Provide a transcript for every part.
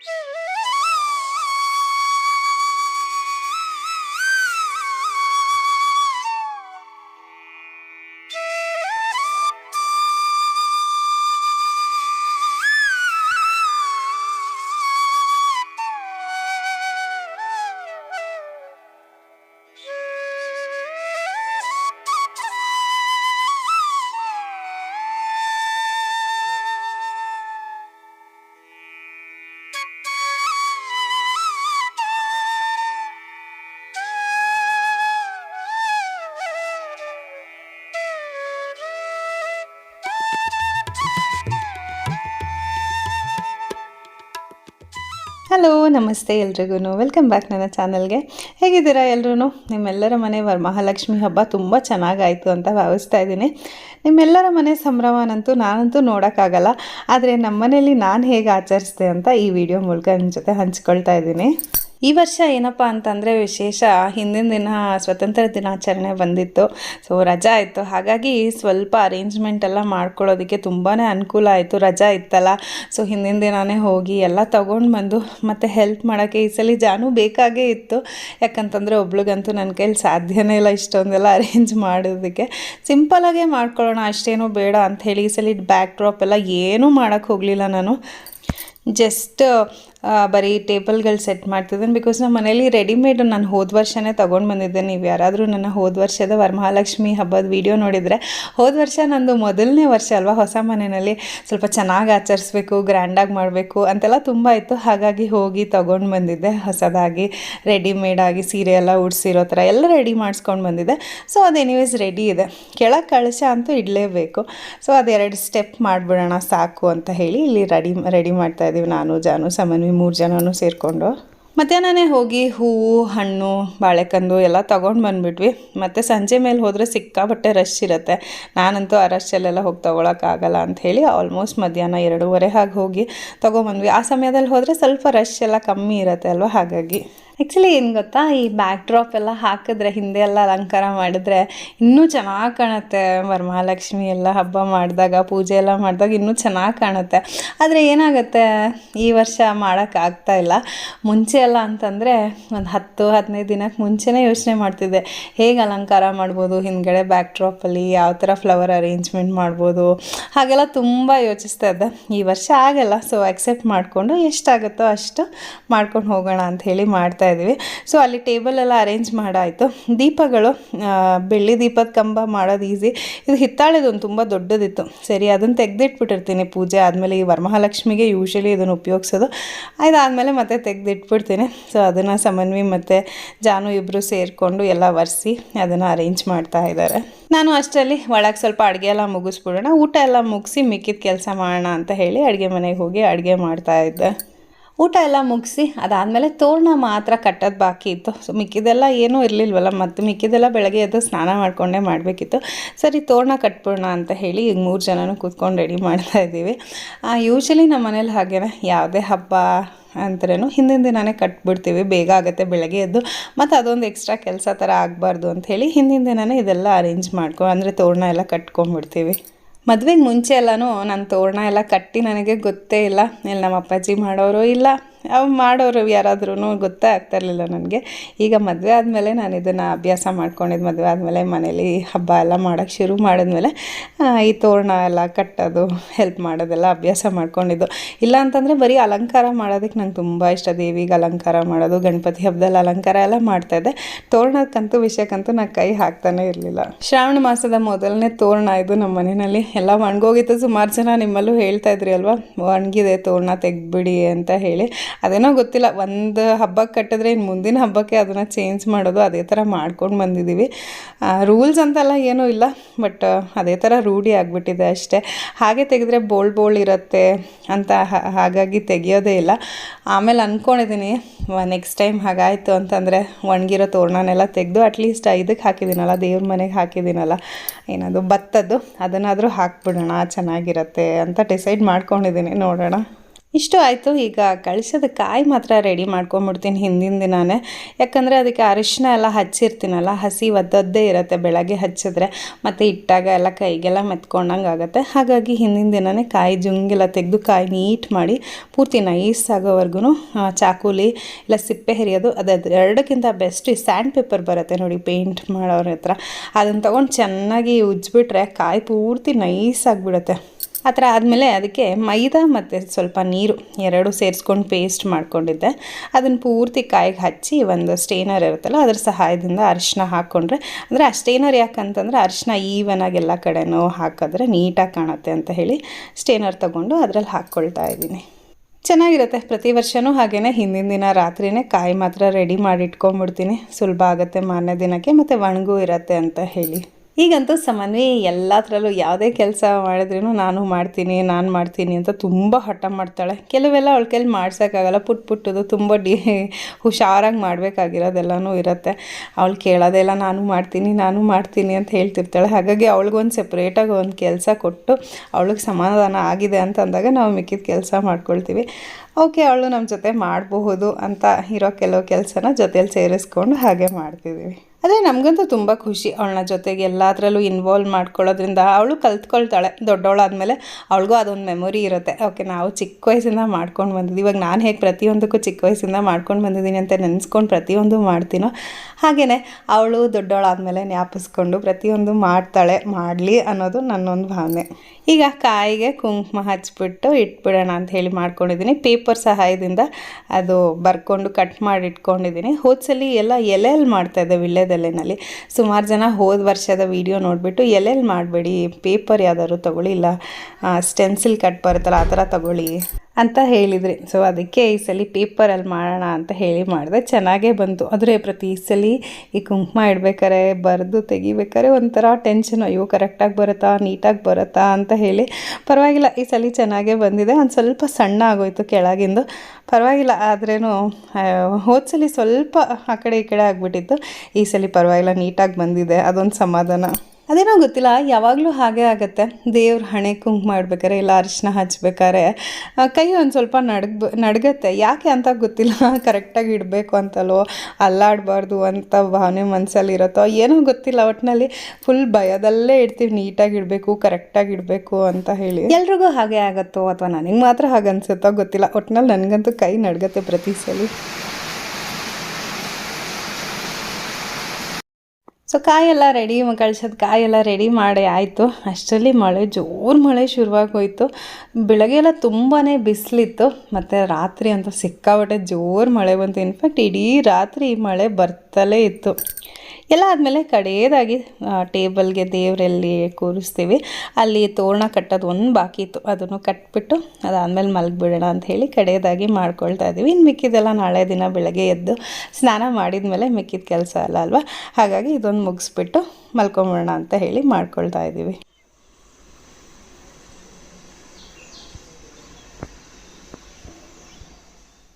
Yeah. Hello ನಮಸ್ತೆ ಎಲ್ರಿಗೂ welcome back ನನ್ನ ಚಾನಲ್ಗೆ ಹೇಗಿದ್ದೀರಾ ಎಲ್ಲರೂ ನಿಮ್ಮೆಲ್ಲರ ಮನೆ ವರಮಹಾಲಕ್ಷ್ಮಿ ಹಬ್ಬ ತುಂಬ ಚೆನ್ನಾಗಾಯಿತು ಅಂತ ಭಾವಿಸ್ತಾ ಇದ್ದೀನಿ. ನಿಮ್ಮೆಲ್ಲರ ಮನೆ ಸಂಭ್ರಮನಂತೂ ನಾನಂತೂ ನೋಡೋಕ್ಕಾಗಲ್ಲ. ಆದರೆ ನಮ್ಮನೇಲಿ ನಾನು ಹೇಗೆ ಆಚರಿಸ್ದೆ ಅಂತ ಈ ವಿಡಿಯೋ ಮೂಲಕ ನಿಮ್ಮ ಜೊತೆ ಹಂಚ್ಕೊಳ್ತಾ ಇದ್ದೀನಿ. ಈ ವರ್ಷ ಏನಪ್ಪ ಅಂತಂದರೆ ವಿಶೇಷ ಹಿಂದಿನ ದಿನ ಸ್ವತಂತ್ರ ದಿನಾಚರಣೆ ಬಂದಿತ್ತು. ಸೊ ರಜಾ ಇತ್ತು. ಹಾಗಾಗಿ ಸ್ವಲ್ಪ ಅರೇಂಜ್ಮೆಂಟ್ ಎಲ್ಲ ಮಾಡ್ಕೊಳ್ಳೋದಕ್ಕೆ ತುಂಬಾ ಅನುಕೂಲ ಆಯಿತು. ರಜಾ ಇತ್ತಲ್ಲ. ಸೊ ಹಿಂದಿನ ದಿನವೇ ಹೋಗಿ ಎಲ್ಲ ತೊಗೊಂಡು ಬಂದು ಮತ್ತು ಹೆಲ್ಪ್ ಮಾಡೋಕ್ಕೆ ಈ ಸಲ ಜಾನು ಬೇಕಾಗೇ ಇತ್ತು. ಯಾಕಂತಂದರೆ ಒಬ್ಳಿಗಂತೂ ನನ್ನ ಕೈಲಿ ಸಾಧ್ಯನೇ ಇಲ್ಲ ಇಷ್ಟೊಂದೆಲ್ಲ ಅರೇಂಜ್ ಮಾಡೋದಕ್ಕೆ. ಸಿಂಪಲಾಗೇ ಮಾಡ್ಕೊಳ್ಳೋಣ, ಅಷ್ಟೇನೂ ಬೇಡ ಅಂತ ಹೇಳಿ ಈ ಸಲ ಬ್ಯಾಕ್ ಡ್ರಾಪ್ ಎಲ್ಲ ಏನೂ ಮಾಡೋಕ್ಕೆ ಹೋಗಲಿಲ್ಲ ನಾನು. ಜಸ್ಟ್ ಬರೀ ಟೇಬಲ್ಗಳು ಸೆಟ್ ಮಾಡ್ತಿದ್ದೇನೆ ಬಿಕಾಸ್ ನಮ್ಮ ಮನೇಲಿ ರೆಡಿಮೇಡ್ ನಾನು ಹೋದ ವರ್ಷನೇ ತೊಗೊಂಡು ಬಂದಿದ್ದೆ. ನೀವು ಯಾರಾದರೂ ನನ್ನ ಹೋದ ವರ್ಷದ ವರಮಹಾಲಕ್ಷ್ಮಿ ಹಬ್ಬದ ವಿಡಿಯೋ ನೋಡಿದರೆ, ಹೋದ ವರ್ಷ ನಂದು ಮೊದಲನೇ ವರ್ಷ ಅಲ್ವಾ? ಹೊಸ ಮನೆಯಲ್ಲಿ ಸ್ವಲ್ಪ ಚೆನ್ನಾಗಿ ಆಚರಿಸ್ಬೇಕು ಗ್ರ್ಯಾಂಡಾಗಿ ಮಾಡಬೇಕು ಅಂತೆಲ್ಲ ತುಂಬ ಇತ್ತು. ಹಾಗಾಗಿ ಹೋಗಿ ತೊಗೊಂಡು ಬಂದಿದ್ದೆ. ಹೊಸದಾಗಿ ರೆಡಿಮೇಡ್ ಆಗಿ ಸೀರೆ ಎಲ್ಲ ಉಡ್ಸಿರೋ ಥರ ಎಲ್ಲ ರೆಡಿ ಮಾಡಿಸ್ಕೊಂಡು ಬಂದಿದ್ದೆ. ಸೊ ಅದು ಎನಿವೇಸ್ ರೆಡಿ ಇದೆ. ಕೆಳಗೆ ಕಳಶ ಅಂತೂ ಇಡಲೇಬೇಕು. ಸೊ ಅದೆರಡು ಸ್ಟೆಪ್ ಮಾಡಿಬಿಡೋಣ ಸಾಕು ಅಂತ ಹೇಳಿ ಇಲ್ಲಿ ರೆಡಿ ರೆಡಿ ಮಾಡ್ತಾ ಇದ್ದೀವಿ, ನಾನು, ಜಾನು, ಸಮನ್ವಿ ಮೂರು ಜನನೂ ಸೇರಿಕೊಂಡು. ಮಧ್ಯಾಹ್ನನೇ ಹೋಗಿ ಹೂವು, ಹಣ್ಣು, ಬಾಳೆಕಂದು ಎಲ್ಲ ತೊಗೊಂಡು ಬಂದುಬಿಟ್ವಿ. ಮತ್ತು ಸಂಜೆ ಮೇಲೆ ಹೋದರೆ ಸಿಕ್ಕಾಬಟ್ಟೆ ರಶ್ ಇರುತ್ತೆ. ನಾನಂತೂ ಆ ರಶ್ಶಲ್ಲೆಲ್ಲ ಹೋಗಿ ತೊಗೊಳಕ್ಕಾಗಲ್ಲ ಹೇಳಿ ಆಲ್ಮೋಸ್ಟ್ ಮಧ್ಯಾಹ್ನ ಎರಡೂವರೆ ಹಾಗೆ ಹೋಗಿ ತೊಗೊಂಬಂದ್ವಿ. ಆ ಸಮಯದಲ್ಲಿ ಹೋದರೆ ಸ್ವಲ್ಪ ರಶ್ ಎಲ್ಲ ಕಮ್ಮಿ ಇರುತ್ತೆ ಅಲ್ವಾ? ಹಾಗಾಗಿ. ಆ್ಯಕ್ಚುಲಿ ಏನು ಗೊತ್ತಾ? ಈ ಬ್ಯಾಕ್ ಡ್ರಾಪ್ ಎಲ್ಲ ಹಾಕಿದ್ರೆ, ಹಿಂದೆ ಎಲ್ಲ ಅಲಂಕಾರ ಮಾಡಿದ್ರೆ ಇನ್ನೂ ಚೆನ್ನಾಗಿ ಕಾಣುತ್ತೆ. ವರಮಹಾಲಕ್ಷ್ಮಿ ಎಲ್ಲ ಹಬ್ಬ ಮಾಡಿದಾಗ, ಪೂಜೆ ಎಲ್ಲ ಮಾಡಿದಾಗ ಇನ್ನೂ ಚೆನ್ನಾಗಿ ಕಾಣುತ್ತೆ. ಆದರೆ ಏನಾಗುತ್ತೆ? ಈ ವರ್ಷ ಮಾಡೋಕ್ಕಾಗ್ತಾ ಇಲ್ಲ. ಮುಂಚೆ ಎಲ್ಲ ಅಂತಂದರೆ ಒಂದು ಹತ್ತು, ಹದಿನೈದು ದಿನಕ್ಕೆ ಮುಂಚೆನೇ ಯೋಚನೆ ಮಾಡ್ತಿದ್ದೆ. ಹೇಗೆ ಅಲಂಕಾರ ಮಾಡ್ಬೋದು? ಹಿಂದ್ಗಡೆ ಬ್ಯಾಕ್ ಡ್ರಾಪಲ್ಲಿ ಯಾವ ಥರ ಫ್ಲವರ್ ಅರೇಂಜ್ಮೆಂಟ್ ಮಾಡ್ಬೋದು? ಹಾಗೆಲ್ಲ ತುಂಬ ಯೋಚಿಸ್ತಾ ಇದ್ದೆ. ಈ ವರ್ಷ ಆಗಲ್ಲ ಸೊ ಅಕ್ಸೆಪ್ಟ್ ಮಾಡಿಕೊಂಡು ಎಷ್ಟಾಗುತ್ತೋ ಅಷ್ಟು ಮಾಡ್ಕೊಂಡು ಹೋಗೋಣ ಅಂತ ಹೇಳಿ ಮಾಡ್ತಾ ಇದ್ದೀವಿ. ಸೊ ಅಲ್ಲಿ ಟೇಬಲ್ ಎಲ್ಲ ಅರೇಂಜ್ ಮಾಡಾಯಿತು. ದೀಪಗಳು ಬೆಳ್ಳಿ ದೀಪದ ಕಂಬ ಮಾಡೋದು ಈಸಿ ಇದು ಹಿತ್ತಾಳೆದೊಂದು ತುಂಬ ದೊಡ್ಡದಿತ್ತು. ಸರಿ ಅದನ್ನು ತೆಗೆದಿಟ್ಬಿಟ್ಟಿರ್ತೀನಿ ಪೂಜೆ ಆದಮೇಲೆ ಈ ವರಮಹಾಲಕ್ಷ್ಮಿಗೆ ಯೂಶ್ವಲಿ ಇದನ್ನು ಉಪಯೋಗಿಸೋದು. ಅದಾದಮೇಲೆ ಮತ್ತೆ ತೆಗೆದಿಟ್ಬಿಡ್ತೀನಿ. ಸೊ ಅದನ್ನು ಸಮನ್ವಿ ಮತ್ತು ಜಾನು ಇಬ್ಬರು ಸೇರಿಕೊಂಡು ಎಲ್ಲ ಒರೆಸಿ ಅದನ್ನು ಅರೇಂಜ್ ಮಾಡ್ತಾ ಇದ್ದಾರೆ ನಾನು ಅಷ್ಟರಲ್ಲಿ ಒಳಗೆ ಸ್ವಲ್ಪ ಅಡುಗೆ ಎಲ್ಲ ಮುಗಿಸ್ಬಿಡೋಣ. ಊಟ ಎಲ್ಲ ಮುಗಿಸಿ ಮಿಕ್ಕಿದ ಕೆಲಸ ಮಾಡೋಣ ಅಂತ ಹೇಳಿ ಅಡುಗೆ ಮನೆಗೆ ಹೋಗಿ ಅಡುಗೆ ಮಾಡ್ತಾ ಇದ್ದೆ. ಊಟ ಎಲ್ಲ ಮುಗಿಸಿ, ಅದಾದಮೇಲೆ ತೋರಣ ಮಾತ್ರ ಕಟ್ಟೋದು ಬಾಕಿ ಇತ್ತು. ಸೊ ಮಿಕ್ಕಿದೆಲ್ಲ ಏನೂ ಇರಲಿಲ್ವಲ್ಲ, ಮತ್ತು ಮಿಕ್ಕಿದೆಲ್ಲ ಬೆಳಗ್ಗೆ ಎದ್ದು ಸ್ನಾನ ಮಾಡಿಕೊಂಡೇ ಮಾಡಬೇಕಿತ್ತು. ಸರಿ, ತೋರಣ ಕಟ್ಬಿಡೋಣ ಅಂತ ಹೇಳಿ ಈಗ ಮೂರು ಜನನೂ ಕೂತ್ಕೊಂಡು ರೆಡಿ ಮಾಡ್ತಾ ಇದ್ದೀವಿ. ಯೂಶ್ವಲಿ ನಮ್ಮ ಮನೇಲಿ ಹಾಗೇನೆ, ಯಾವುದೇ ಹಬ್ಬ ಅಂತರೇನು ಹಿಂದಿನ ದಿನವೇ ಕಟ್ಬಿಡ್ತೀವಿ, ಬೇಗ ಆಗುತ್ತೆ ಬೆಳಗ್ಗೆ ಎದ್ದು. ಮತ್ತು ಅದೊಂದು ಎಕ್ಸ್ಟ್ರಾ ಕೆಲಸ ಥರ ಆಗಬಾರ್ದು ಅಂತ ಹೇಳಿ ಹಿಂದಿನ ದಿನವೇ ಇದೆಲ್ಲ ಅರೇಂಜ್ ಮಾಡ್ಕೊ, ಅಂದರೆ ತೋರಣ ಎಲ್ಲ ಕಟ್ಕೊಂಡ್ಬಿಡ್ತೀವಿ. ಮದುವೆಗೆ ಮುಂಚೆ ಎಲ್ಲನೂ ನಾನು ತೋರಣ ಎಲ್ಲ ಕಟ್ಟಿ ನನಗೆ ಗೊತ್ತೇ ಇಲ್ಲ. ಇಲ್ಲಿ ನಮ್ಮ ಅಪ್ಪಾಜಿ ಮಾಡೋರು ಇಲ್ಲ. ಅವು ಮಾಡೋರು ಯಾರಾದ್ರೂ ಗೊತ್ತೇ ಆಗ್ತಾ ಇರಲಿಲ್ಲ ನನಗೆ. ಈಗ ಮದುವೆ ಆದಮೇಲೆ ನಾನು ಇದನ್ನು ಅಭ್ಯಾಸ ಮಾಡ್ಕೊಂಡಿದ್ದು ಮದುವೆ ಆದಮೇಲೆ ಮನೇಲಿ ಹಬ್ಬ ಎಲ್ಲ ಮಾಡೋಕ್ಕೆ ಶುರು ಮಾಡಿದ್ಮೇಲೆ ಈ ತೋರಣ ಎಲ್ಲ ಕಟ್ಟೋದು ಹೆಲ್ಪ್ ಮಾಡೋದೆಲ್ಲ ಅಭ್ಯಾಸ ಮಾಡ್ಕೊಂಡಿದ್ದು. ಇಲ್ಲ ಅಂತಂದರೆ ಬರೀ ಅಲಂಕಾರ ಮಾಡೋದಕ್ಕೆ ನಂಗೆ ತುಂಬ ಇಷ್ಟ. ದೇವಿಗೆ ಅಲಂಕಾರ ಮಾಡೋದು, ಗಣಪತಿ ಹಬ್ಬದಲ್ಲಿ ಅಲಂಕಾರ ಎಲ್ಲ ಮಾಡ್ತಾಯಿದ್ದೆ ತೋರಣಕ್ಕಂತೂ ವಿಷಯಕ್ಕಂತೂ ನಾನು ಕೈ ಹಾಕ್ತಾನೇ ಇರಲಿಲ್ಲ. ಶ್ರಾವಣ ಮಾಸದ ಮೊದಲನೇ ತೋರಣ ಇದು ನಮ್ಮ ಮನೆಯಲ್ಲಿ. ಎಲ್ಲ ಒಣಗೋಗಿತ್ತು. ಸುಮಾರು ಜನ ನಿಮ್ಮಲ್ಲೂ ಹೇಳ್ತಾ ಇದ್ರಿ ಅಲ್ವಾ? ಒಣಗಿದೆ, ತೋರಣ ತೆಗ್ಬಿಡಿ ಅಂತ ಹೇಳಿ. ಅದೇನೋ ಗೊತ್ತಿಲ್ಲ, ಒಂದು ಹಬ್ಬಕ್ಕೆ ಕಟ್ಟಿದ್ರೆ ಇನ್ನು ಮುಂದಿನ ಹಬ್ಬಕ್ಕೆ ಅದನ್ನು ಚೇಂಜ್ ಮಾಡೋದು ಅದೇ ಥರ ಮಾಡ್ಕೊಂಡು ಬಂದಿದ್ದೀವಿ ರೂಲ್ಸ್ ಅಂತೆಲ್ಲ ಏನೂ ಇಲ್ಲ ಬಟ್ ಅದೇ ಥರ ರೂಢಿ ಆಗಿಬಿಟ್ಟಿದೆ ಅಷ್ಟೇ. ಹಾಗೆ ತೆಗೆದ್ರೆ ಬೋಳ್ ಬೋಳ್ ಇರುತ್ತೆ ಅಂತ ಹಾಗಾಗಿ ತೆಗಿಯೋದೇ ಇಲ್ಲ. ಆಮೇಲೆ ಅಂದ್ಕೊಂಡಿದ್ದೀನಿ ನೆಕ್ಸ್ಟ್ ಟೈಮ್ ಹಾಗಾಯಿತು ಅಂತಂದರೆ ಒಣಗಿರೋ ತೋರಣನೆಲ್ಲ ತೆಗೆದು ಅಟ್ಲೀಸ್ಟ್ ಇದಕ್ಕೆ ಹಾಕಿದ್ದೀನಲ್ಲ ದೇವ್ರ ಮನೆಗೆ ಹಾಕಿದ್ದೀನಲ್ಲ ಏನದು ಭತ್ತದ್ದು ಅದನ್ನಾದರೂ ಹಾಕ್ಬಿಡೋಣ, ಚೆನ್ನಾಗಿರುತ್ತೆ ಅಂತ ಡಿಸೈಡ್ ಮಾಡ್ಕೊಂಡಿದ್ದೀನಿ ನೋಡೋಣ. ಇಷ್ಟು ಆಯಿತು. ಈಗ ಕಳಿಸೋದ ಕಾಯಿ ಮಾತ್ರ ರೆಡಿ ಮಾಡ್ಕೊಂಬಿಡ್ತೀನಿ ಹಿಂದಿನ ದಿನವೇ ಯಾಕಂದರೆ ಅದಕ್ಕೆ ಅರಿಶಿನ ಎಲ್ಲ ಹಚ್ಚಿರ್ತೀನಲ್ಲ, ಹಸಿ ಒದ್ದದ್ದೇ ಇರುತ್ತೆ ಬೆಳಗ್ಗೆ ಹಚ್ಚಿದ್ರೆ. ಮತ್ತು ಇಟ್ಟಾಗ ಎಲ್ಲ ಕೈಗೆಲ್ಲ ಮೆತ್ಕೊಂಡಂಗೆ ಆಗುತ್ತೆ. ಹಾಗಾಗಿ ಹಿಂದಿನ ದಿನವೇ ಕಾಯಿ ಜುಂಗೆಲ್ಲ ತೆಗೆದು ಕಾಯಿ ನೀಟ್ ಮಾಡಿ, ಪೂರ್ತಿ ನೈಸ್ ಆಗೋವರೆಗೂ ಚಾಕುಲಿ ಇಲ್ಲ ಸಿಪ್ಪೆ ಹೆರಿಯೋದು, ಅದು ಎರಡಕ್ಕಿಂತ ಬೆಸ್ಟ್ ಈ ಸ್ಯಾಂಡ್ ಪೇಪರ್ ಬರುತ್ತೆ ನೋಡಿ ಪೇಂಟ್ ಮಾಡೋರ ಹತ್ರ. ಅದನ್ನು ತೊಗೊಂಡು ಚೆನ್ನಾಗಿ ಉಜ್ಜಿಬಿಟ್ರೆ ಕಾಯಿ ಪೂರ್ತಿ ನೈಸ್ ಆಗಿಬಿಡುತ್ತೆ. ಆ ಥರ ಆದಮೇಲೆ ಅದಕ್ಕೆ ಮೈದಾ ಮತ್ತು ಸ್ವಲ್ಪ ನೀರು ಎರಡು ಸೇರಿಸ್ಕೊಂಡು ಪೇಸ್ಟ್ ಮಾಡ್ಕೊಂಡಿದ್ದೆ. ಅದನ್ನು ಪೂರ್ತಿ ಕಾಯಿಗೆ ಹಚ್ಚಿ ಒಂದು ಸ್ಟೇನರ್ ಇರುತ್ತಲ್ಲ, ಅದ್ರ ಸಹಾಯದಿಂದ ಅರಿಶಿನ ಹಾಕ್ಕೊಂಡ್ರೆ. ಅಂದರೆ ಆ ಸ್ಟೇನರ್ ಯಾಕಂತಂದರೆ ಅರಿಶಿನ ಆಗಿ ಎಲ್ಲ ಕಡೆನೂ ಹಾಕಿದ್ರೆ ನೀಟಾಗಿ ಕಾಣುತ್ತೆ ಅಂತ ಹೇಳಿ ಸ್ಟೇನರ್ ತಗೊಂಡು ಅದರಲ್ಲಿ ಹಾಕ್ಕೊಳ್ತಾ ಇದ್ದೀನಿ. ಚೆನ್ನಾಗಿರುತ್ತೆ ಪ್ರತಿ ವರ್ಷವೂ ಹಾಗೆಯೇ ಹಿಂದಿನ ದಿನ ರಾತ್ರಿಯೇ ಕಾಯಿ ಮಾತ್ರ ರೆಡಿ ಮಾಡಿ ಇಟ್ಕೊಂಡ್ಬಿಡ್ತೀನಿ ಸುಲಭ ಆಗುತ್ತೆ ಮಾರನೇ ದಿನಕ್ಕೆ, ಮತ್ತು ಒಣಗೂ ಇರುತ್ತೆ ಅಂತ ಹೇಳಿ. ಈಗಂತೂ ಸಮನ್ವಿ ಎಲ್ಲದರಲ್ಲೂ ಯಾವುದೇ ಕೆಲಸ ಮಾಡಿದ್ರೂ ನಾನು ಮಾಡ್ತೀನಿ ನಾನು ಮಾಡ್ತೀನಿ ಅಂತ ತುಂಬ ಹಠ ಮಾಡ್ತಾಳೆ. ಕೆಲವೆಲ್ಲ ಅವಳ ಕೈಲಿ ಮಾಡ್ಸೋಕ್ಕಾಗಲ್ಲ, ಪುಟ್ ಪುಟ್ಟದು ತುಂಬ ಡಿ ಹುಷಾರಾಗಿ ಮಾಡಬೇಕಾಗಿರೋದೆಲ್ಲನೂ ಇರುತ್ತೆ. ಅವಳು ಕೇಳೋದೆಲ್ಲ ನಾನು ಮಾಡ್ತೀನಿ ನಾನು ಮಾಡ್ತೀನಿ ಅಂತ ಹೇಳ್ತಿರ್ತಾಳೆ. ಹಾಗಾಗಿ ಅವಳಿಗೊಂದು ಸೆಪ್ರೇಟಾಗಿ ಒಂದು ಕೆಲಸ ಕೊಟ್ಟು ಅವಳಿಗೆ ಸಮಾಧಾನ ಆಗಿದೆ ಅಂತ ಅಂದಾಗ ನಾವು ಮಿಕ್ಕಿದ ಕೆಲಸ ಮಾಡ್ಕೊಳ್ತೀವಿ. ಓಕೆ, ಅವಳು ನಮ್ಮ ಜೊತೆ ಮಾಡಬಹುದು ಅಂತ ಇರೋ ಕೆಲವು ಕೆಲಸನ ಜೊತೆಯಲ್ಲಿ ಸೇರಿಸ್ಕೊಂಡು ಹಾಗೆ ಮಾಡ್ತಿದ್ದೀವಿ ಅದೇ ನಮಗಂತೂ ತುಂಬ ಖುಷಿ ಅವಳನ್ನ ಜೊತೆಗೆ ಎಲ್ಲದರಲ್ಲೂ ಇನ್ವಾಲ್ವ್ ಮಾಡ್ಕೊಳ್ಳೋದ್ರಿಂದ. ಅವಳು ಕಲ್ತ್ಕೊಳ್ತಾಳೆ ದೊಡ್ಡವಳಾದಮೇಲೆ ಅವಳಿಗೂ ಅದೊಂದು ಮೆಮೊರಿ ಇರುತ್ತೆ. ಓಕೆ, ನಾವು ಚಿಕ್ಕ ವಯಸ್ಸಿಂದ ಮಾಡ್ಕೊಂಡು ಬಂದಿದ್ದೀವಿ. ಇವಾಗ ನಾನು ಹೇಗೆ ಪ್ರತಿಯೊಂದಕ್ಕೂ ಚಿಕ್ಕ ವಯಸ್ಸಿಂದ ಮಾಡ್ಕೊಂಡು ಬಂದಿದ್ದೀನಿ ಅಂತ ನೆನೆಸ್ಕೊಂಡು ಪ್ರತಿಯೊಂದು ಮಾಡ್ತೀನೋ ಹಾಗೆಯೇ ಅವಳು ದೊಡ್ಡವಳಾದಮೇಲೆ ಜ್ಞಾಪಿಸ್ಕೊಂಡು ಪ್ರತಿಯೊಂದು ಮಾಡ್ತಾಳೆ, ಮಾಡಲಿ ಅನ್ನೋದು ನನ್ನೊಂದು ಭಾವನೆ. ಈಗ ಕಾಯಿಗೆ ಕುಂಕುಮ ಹಚ್ಬಿಟ್ಟು ಇಟ್ಬಿಡೋಣ ಅಂತ ಹೇಳಿ ಮಾಡ್ಕೊಂಡಿದ್ದೀನಿ. ಪೇಪರ್ ಸಹಾಯದಿಂದ ಅದು ಬರ್ಕೊಂಡು ಕಟ್ ಮಾಡಿ ಇಟ್ಕೊಂಡಿದ್ದೀನಿ. ಹೋದ್ಸಲಿ ಎಲ್ಲ ಎಲೆಯಲ್ಲಿ ಮಾಡ್ತಾಯಿದ್ದೆ ವಿಳ್ಯದೆಲೆನಲ್ಲಿ. ಸುಮಾರು ಜನ ಹೋದ ವರ್ಷದ ವಿಡಿಯೋ ನೋಡಿಬಿಟ್ಟು ಎಲೆಯಲ್ಲಿ ಮಾಡಬೇಡಿ ಪೇಪರ್ ಯಾವ್ದಾದ್ರು ತೊಗೊಳ್ಳಿ, ಇಲ್ಲ ಸ್ಟೆನ್ಸಿಲ್ ಕಟ್ ಬರುತ್ತಲ್ಲ, ಆ ಥರ ತೊಗೊಳ್ಳಿ ಅಂತ ಹೇಳಿದ್ರಿ. ಸೊ ಅದಕ್ಕೆ ಈ ಸಲ ಪೇಪರಲ್ಲಿ ಮಾಡೋಣ ಅಂತ ಹೇಳಿ ಮಾಡಿದೆ. ಚೆನ್ನಾಗೇ ಬಂತು. ಆದರೆ ಪ್ರತಿ ಸಲ ಈ ಕುಂಕುಮ ಇಡ್ಬೇಕಾರೆ, ಬರೆದು ತೆಗಿಬೇಕಾರೆ ಒಂಥರ ಟೆನ್ಷನ್ ಅಯ್ಯೋ ಕರೆಕ್ಟಾಗಿ ಬರುತ್ತಾ ನೀಟಾಗಿ ಬರುತ್ತಾ ಅಂತ ಹೇಳಿ. ಪರವಾಗಿಲ್ಲ, ಈ ಸಲ ಚೆನ್ನಾಗೇ ಬಂದಿದೆ. ಒಂದು ಸ್ವಲ್ಪ ಸಣ್ಣ ಆಗೋಯ್ತು ಕೆಳಗಿಂದು. ಪರವಾಗಿಲ್ಲ ಆದ್ರೂ ಹೋದ್ಸಲಿ ಸ್ವಲ್ಪ ಆ ಕಡೆ ಈ ಕಡೆ ಆಗಿಬಿಟ್ಟಿತ್ತು. ಈ ಸಲ ಪರವಾಗಿಲ್ಲ, ನೀಟಾಗಿ ಬಂದಿದೆ. ಅದೊಂದು ಸಮಾಧಾನ. ಅದೇನೋ ಗೊತ್ತಿಲ್ಲ, ಯಾವಾಗಲೂ ಹಾಗೆ ಆಗುತ್ತೆ. ದೇವ್ರ ಹಣೆ ಕುಂಕುಮ ಮಾಡ್ಬೇಕಾರೆ, ಇಲ್ಲ ಅರಿಶಿನ ಹಚ್ಬೇಕಾರೆ ಕೈ ಒಂದು ಸ್ವಲ್ಪ ನಡ್ಗ್ ನಡ್ಗತ್ತೆ. ಯಾಕೆ ಅಂತ ಗೊತ್ತಿಲ್ಲ. ಕರೆಕ್ಟಾಗಿ ಇಡಬೇಕು ಅಂತಲೋ, ಅಲ್ಲಾಡಬಾರ್ದು ಅಂತ ಭಾವನೆ ಮನಸ್ಸಲ್ಲಿ ಇರುತ್ತೋ ಏನೋ ಗೊತ್ತಿಲ್ಲ. ಒಟ್ಟಿನಲ್ಲಿ ಫುಲ್ ಭಯದಲ್ಲೇ ಇಡ್ತೀವಿ. ನೀಟಾಗಿ ಇಡಬೇಕು, ಕರೆಕ್ಟಾಗಿ ಇಡಬೇಕು ಅಂತ ಹೇಳಿ. ಎಲ್ರಿಗೂ ಹಾಗೆ ಆಗುತ್ತೋ ಅಥವಾ ನನಗೆ ಮಾತ್ರ ಹಾಗೆ ಅನಿಸುತ್ತೋ ಗೊತ್ತಿಲ್ಲ. ಒಟ್ಟಿನಲ್ಲಿ ನನಗಂತೂ ಕೈ ನಡ್ಗತ್ತೆ ಪ್ರತಿ ಸಲ. ಸೊ ಕಾಯೆಲ್ಲ ರೆಡಿ ಕಳ್ಸೋದು ಕಾಯೆಲ್ಲ ರೆಡಿ ಮಾಡಿ ಆಯಿತು. ಅಷ್ಟರಲ್ಲಿ ಮಳೆ, ಜೋರು ಮಳೆ ಶುರುವಾಗಿ ಹೋಯಿತು ಬೆಳಗ್ಗೆ ಎಲ್ಲ ತುಂಬಾ ಬಿಸಿಲಿತ್ತು. ಮತ್ತು ರಾತ್ರಿ ಅಂತೂ ಸಿಕ್ಕಾಪಟ್ಟೆ ಜೋರು ಮಳೆ ಬಂತು. ಇನ್ಫ್ಯಾಕ್ಟ್ ಇಡೀ ರಾತ್ರಿ ಮಳೆ ಬರ್ತಲೇ ಇತ್ತು. ಎಲ್ಲ ಆದಮೇಲೆ ಕಡೆಯದಾಗಿ ಟೇಬಲ್ಗೆ ದೇವರಲ್ಲಿ ಕೂರಿಸ್ತೀವಿ. ಅಲ್ಲಿ ತೋರಣ ಕಟ್ಟೋದು ಒಂದು ಬಾಕಿ ಇತ್ತು. ಅದನ್ನು ಕಟ್ಬಿಟ್ಟು ಅದಾದಮೇಲೆ ಮಲಗಿಬಿಡೋಣ ಅಂತ ಹೇಳಿ ಕಡೆಯದಾಗಿ ಮಾಡ್ಕೊಳ್ತಾ ಇದ್ದೀವಿ. ಇನ್ನು ಮಿಕ್ಕಿದೆಲ್ಲ ನಾಳೆ ದಿನ ಬೆಳಗ್ಗೆ ಎದ್ದು ಸ್ನಾನ ಮಾಡಿದ ಮೇಲೆ ಮಿಕ್ಕಿದ ಕೆಲಸ ಅಲ್ಲ ಅಲ್ವಾ? ಹಾಗಾಗಿ ಇದೊಂದು ಮುಗಿಸ್ಬಿಟ್ಟು ಮಲ್ಕೊಂಬಿಡೋಣ ಅಂತ ಹೇಳಿ ಮಾಡ್ಕೊಳ್ತಾ ಇದ್ದೀವಿ.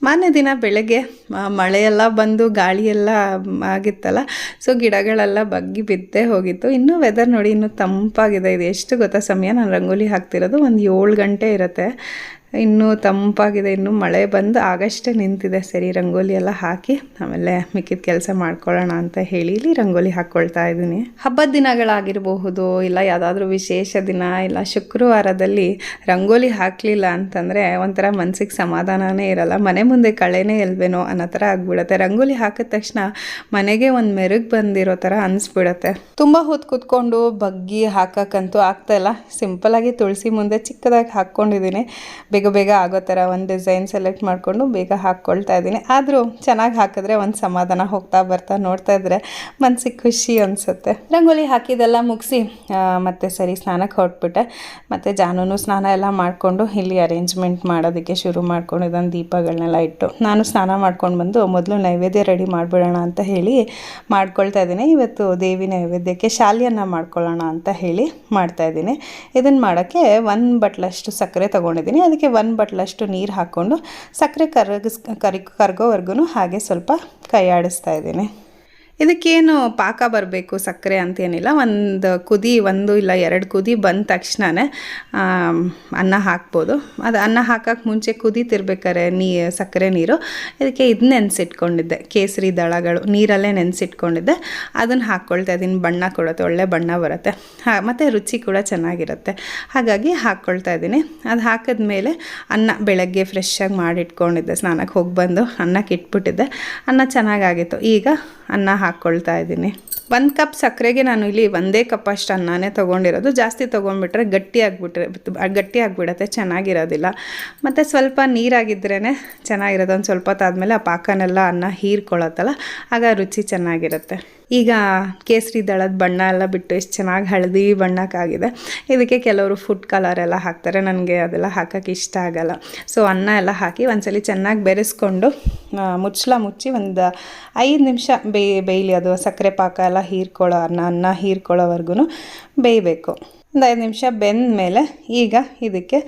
ಮಾರನೇ ದಿನ ಬೆಳಗ್ಗೆ ಮಳೆಯೆಲ್ಲ ಬಂದು ಗಾಳಿಯೆಲ್ಲ ಆಗಿತ್ತಲ್ಲ ಸೊ ಗಿಡಗಳೆಲ್ಲ ಬಗ್ಗಿ ಬಿದ್ದೇ ಹೋಗಿತ್ತು. ಇನ್ನೂ ವೆದರ್ ನೋಡಿ ಇನ್ನೂ ತಂಪಾಗಿದೆ. ಇದು ಎಷ್ಟು ಗೊತ್ತಾ ಸಮಯ? ನಾನು ರಂಗೋಲಿ ಹಾಕ್ತಿರೋದು ಒಂದು ಏಳು ಗಂಟೆ ಇರುತ್ತೆ. ಇನ್ನೂ ತಂಪಾಗಿದೆ, ಇನ್ನೂ ಮಳೆ ಬಂದು ಆಗಷ್ಟೇ ನಿಂತಿದೆ. ಸರಿ, ರಂಗೋಲಿ ಎಲ್ಲ ಹಾಕಿ ಆಮೇಲೆ ಮಿಕ್ಕಿದ ಕೆಲಸ ಮಾಡ್ಕೊಳ್ಳೋಣ ಅಂತ ಹೇಳಿ ಇಲ್ಲಿ ರಂಗೋಲಿ ಹಾಕ್ಕೊಳ್ತಾ ಇದ್ದೀನಿ. ಹಬ್ಬದ ದಿನಗಳಾಗಿರಬಹುದು, ಇಲ್ಲ ಯಾವುದಾದ್ರೂ ವಿಶೇಷ ದಿನ, ಇಲ್ಲ ಶುಕ್ರವಾರದಲ್ಲಿ ರಂಗೋಲಿ ಹಾಕಲಿಲ್ಲ ಅಂತಂದರೆ ಒಂಥರ ಮನಸ್ಸಿಗೆ ಸಮಾಧಾನನೇ ಇರಲ್ಲ. ಮನೆ ಮುಂದೆ ಕಳೆನೇ ಎಲ್ವೇನೋ ಅನ್ನೋ ಥರ ಆಗ್ಬಿಡುತ್ತೆ. ರಂಗೋಲಿ ಹಾಕಿದ ತಕ್ಷಣ ಮನೆಗೆ ಒಂದು ಮೆರುಗು ಬಂದಿರೋ ಥರ ಅನಿಸ್ಬಿಡುತ್ತೆ. ತುಂಬ ಹೊತ್ತು ಕೂತ್ಕೊಂಡು ಬಗ್ಗಿ ಹಾಕೋಕ್ಕಂತೂ ಆಗ್ತಾಯಿಲ್ಲ ಸಿಂಪಲಾಗಿ ತುಳಸಿ ಮುಂದೆ ಚಿಕ್ಕದಾಗಿ ಹಾಕ್ಕೊಂಡಿದ್ದೀನಿ. ಬೇಗ ಬೇಗ ಆಗೋ ಥರ ಒಂದು ಡಿಸೈನ್ ಸೆಲೆಕ್ಟ್ ಮಾಡಿಕೊಂಡು ಬೇಗ ಹಾಕ್ಕೊಳ್ತಾ ಇದ್ದೀನಿ. ಆದರೂ ಚೆನ್ನಾಗಿ ಹಾಕಿದ್ರೆ ಒಂದು ಸಮಾಧಾನ ಹೋಗ್ತಾ ಬರ್ತಾ ನೋಡ್ತಾ ಇದ್ರೆ ಮನಸ್ಸಿಗೆ ಖುಷಿ ಅನಿಸುತ್ತೆ. ರಂಗೋಲಿ ಹಾಕಿದೆಲ್ಲ ಮುಗಿಸಿ ಮತ್ತೆ ಸರಿ ಸ್ನಾನಕ್ಕೆ ಹೊರಟ್ಬಿಟ್ಟೆ. ಮತ್ತು ಜಾನೂನು ಸ್ನಾನ ಎಲ್ಲ ಮಾಡಿಕೊಂಡು ಇಲ್ಲಿ ಅರೇಂಜ್ಮೆಂಟ್ ಮಾಡೋದಕ್ಕೆ ಶುರು ಮಾಡ್ಕೊಂಡು ಇದೊಂದು ದೀಪಗಳನ್ನೆಲ್ಲ ಇಟ್ಟು ನಾನು ಸ್ನಾನ ಮಾಡ್ಕೊಂಡು ಬಂದು ಮೊದಲು ನೈವೇದ್ಯ ರೆಡಿ ಮಾಡಿಬಿಡೋಣ ಅಂತ ಹೇಳಿ ಮಾಡ್ಕೊಳ್ತಾ ಇದ್ದೀನಿ. ಇವತ್ತು ದೇವಿ ನೈವೇದ್ಯಕ್ಕೆ ಶಾಲೆಯನ್ನು ಮಾಡ್ಕೊಳ್ಳೋಣ ಅಂತ ಹೇಳಿ ಮಾಡ್ತಾ ಇದ್ದೀನಿ. ಇದನ್ನು ಮಾಡೋಕ್ಕೆ ಒಂದು ಬಟ್ಲಷ್ಟು ಸಕ್ಕರೆ ತೊಗೊಂಡಿದ್ದೀನಿ. ಅದಕ್ಕೆ ಒಂದು ಬಟ್ಲಷ್ಟು ನೀರು ಹಾಕ್ಕೊಂಡು ಸಕ್ಕರೆ ಕರಗಿಸ್ ಕರಿ ಕರಗೋವರೆಗೂ ಹಾಗೆ ಸ್ವಲ್ಪ ಕೈಯಾಡಿಸ್ತಾ ಇದ್ದೀನಿ. ಇದಕ್ಕೇನು ಪಾಕ ಬರಬೇಕು ಸಕ್ಕರೆ ಅಂತೇನಿಲ್ಲ, ಒಂದು ಕುದಿ, ಒಂದು ಇಲ್ಲ ಎರಡು ಕುದಿ ಬಂದ ತಕ್ಷಣವೇ ಅನ್ನ ಹಾಕ್ಬೋದು. ಅದು ಅನ್ನ ಹಾಕೋಕ್ಕೆ ಮುಂಚೆ ಕುದೀತಿರ್ಬೇಕಾರೆ ನೀ, ಸಕ್ಕರೆ ನೀರು. ಇದಕ್ಕೆ ಇದು ನೆನೆಸಿಟ್ಕೊಂಡಿದ್ದೆ, ಕೇಸರಿ ದಳಗಳು, ನೀರಲ್ಲೇ ನೆನೆಸಿಟ್ಕೊಂಡಿದ್ದೆ. ಅದನ್ನು ಹಾಕ್ಕೊಳ್ತಾ ಇದ್ದೀನಿ ಬಣ್ಣ ಕೊಡುತ್ತೆ, ಒಳ್ಳೆ ಬಣ್ಣ ಬರುತ್ತೆ. ಹಾ, ಮತ್ತು ರುಚಿ ಕೂಡ ಚೆನ್ನಾಗಿರುತ್ತೆ. ಹಾಗಾಗಿ ಹಾಕ್ಕೊಳ್ತಾ ಇದ್ದೀನಿ ಅದು ಹಾಕಿದ್ಮೇಲೆ ಅನ್ನ ಬೆಳಗ್ಗೆ ಫ್ರೆಶ್ಶಾಗಿ ಮಾಡಿಟ್ಕೊಂಡಿದ್ದೆ ಸ್ನಾನಕ್ಕೆ ಹೋಗಿ ಬಂದು ಅನ್ನಕ್ಕೆ ಇಟ್ಬಿಟ್ಟಿದ್ದೆ ಅನ್ನ ಚೆನ್ನಾಗಾಗಿತ್ತು. ಈಗ ಅನ್ನ ಹಾಕ್ಕೊಳ್ತಾ ಇದ್ದೀನಿ. ಒಂದು ಕಪ್ ಸಕ್ಕರೆಗೆ ನಾನು ಇಲ್ಲಿ ಒಂದೇ ಕಪ್ ಅಷ್ಟು ಅನ್ನನೇ ತೊಗೊಂಡಿರೋದು. ಜಾಸ್ತಿ ತೊಗೊಂಡ್ಬಿಟ್ರೆ ಗಟ್ಟಿ ಆಗಿಬಿಟ್ರೆ, ಗಟ್ಟಿ ಆಗಿಬಿಡತ್ತೆ, ಚೆನ್ನಾಗಿರೋದಿಲ್ಲ. ಮತ್ತು ಸ್ವಲ್ಪ ನೀರಾಗಿದ್ರೇ ಚೆನ್ನಾಗಿರೋದು ಒಂದು ಸ್ವಲ್ಪ ಹೊತ್ತಾದಮೇಲೆ ಆ ಪಾಕನೆಲ್ಲ ಅನ್ನ ಹೀರ್ಕೊಳ್ಳುತ್ತಲ್ಲ, ಆಗ ರುಚಿ ಚೆನ್ನಾಗಿರುತ್ತೆ. ಈಗ ಕೇಸರಿ ದಳದ ಬಣ್ಣ ಎಲ್ಲ ಬಿಟ್ಟು ಎಷ್ಟು ಚೆನ್ನಾಗಿ ಹಳದಿ ಬಣ್ಣಕ್ಕಾಗಿದೆ. ಇದಕ್ಕೆ ಕೆಲವರು ಫುಡ್ ಕಲರ್ ಎಲ್ಲ ಹಾಕ್ತಾರೆ. ನನಗೆ ಅದೆಲ್ಲ ಹಾಕೋಕ್ಕೆ ಇಷ್ಟ ಆಗಲ್ಲ. ಸೊ ಅನ್ನ ಎಲ್ಲ ಹಾಕಿ ಒಂದ್ಸಲಿ ಚೆನ್ನಾಗಿ ಬೆರೆಸ್ಕೊಂಡು ಮುಚ್ಚಲ ಮುಚ್ಚಿ ಒಂದು ಐದು ನಿಮಿಷ ಬೇಯ್ ಬೇಯಲಿ, ಅದು ಸಕ್ಕರೆ ಪಾಕ ಎಲ್ಲ ಹೀರ್ಕೊಳ್ಳೋ ಅನ್ನ ಅನ್ನ ಹೀರ್ಕೊಳ್ಳೋವರೆಗೂ ಬೇಯಬೇಕು. ಒಂದು ಐದು ನಿಮಿಷ ಬೆಂದ ಮೇಲೆ ಈಗ ಇದಕ್ಕೆ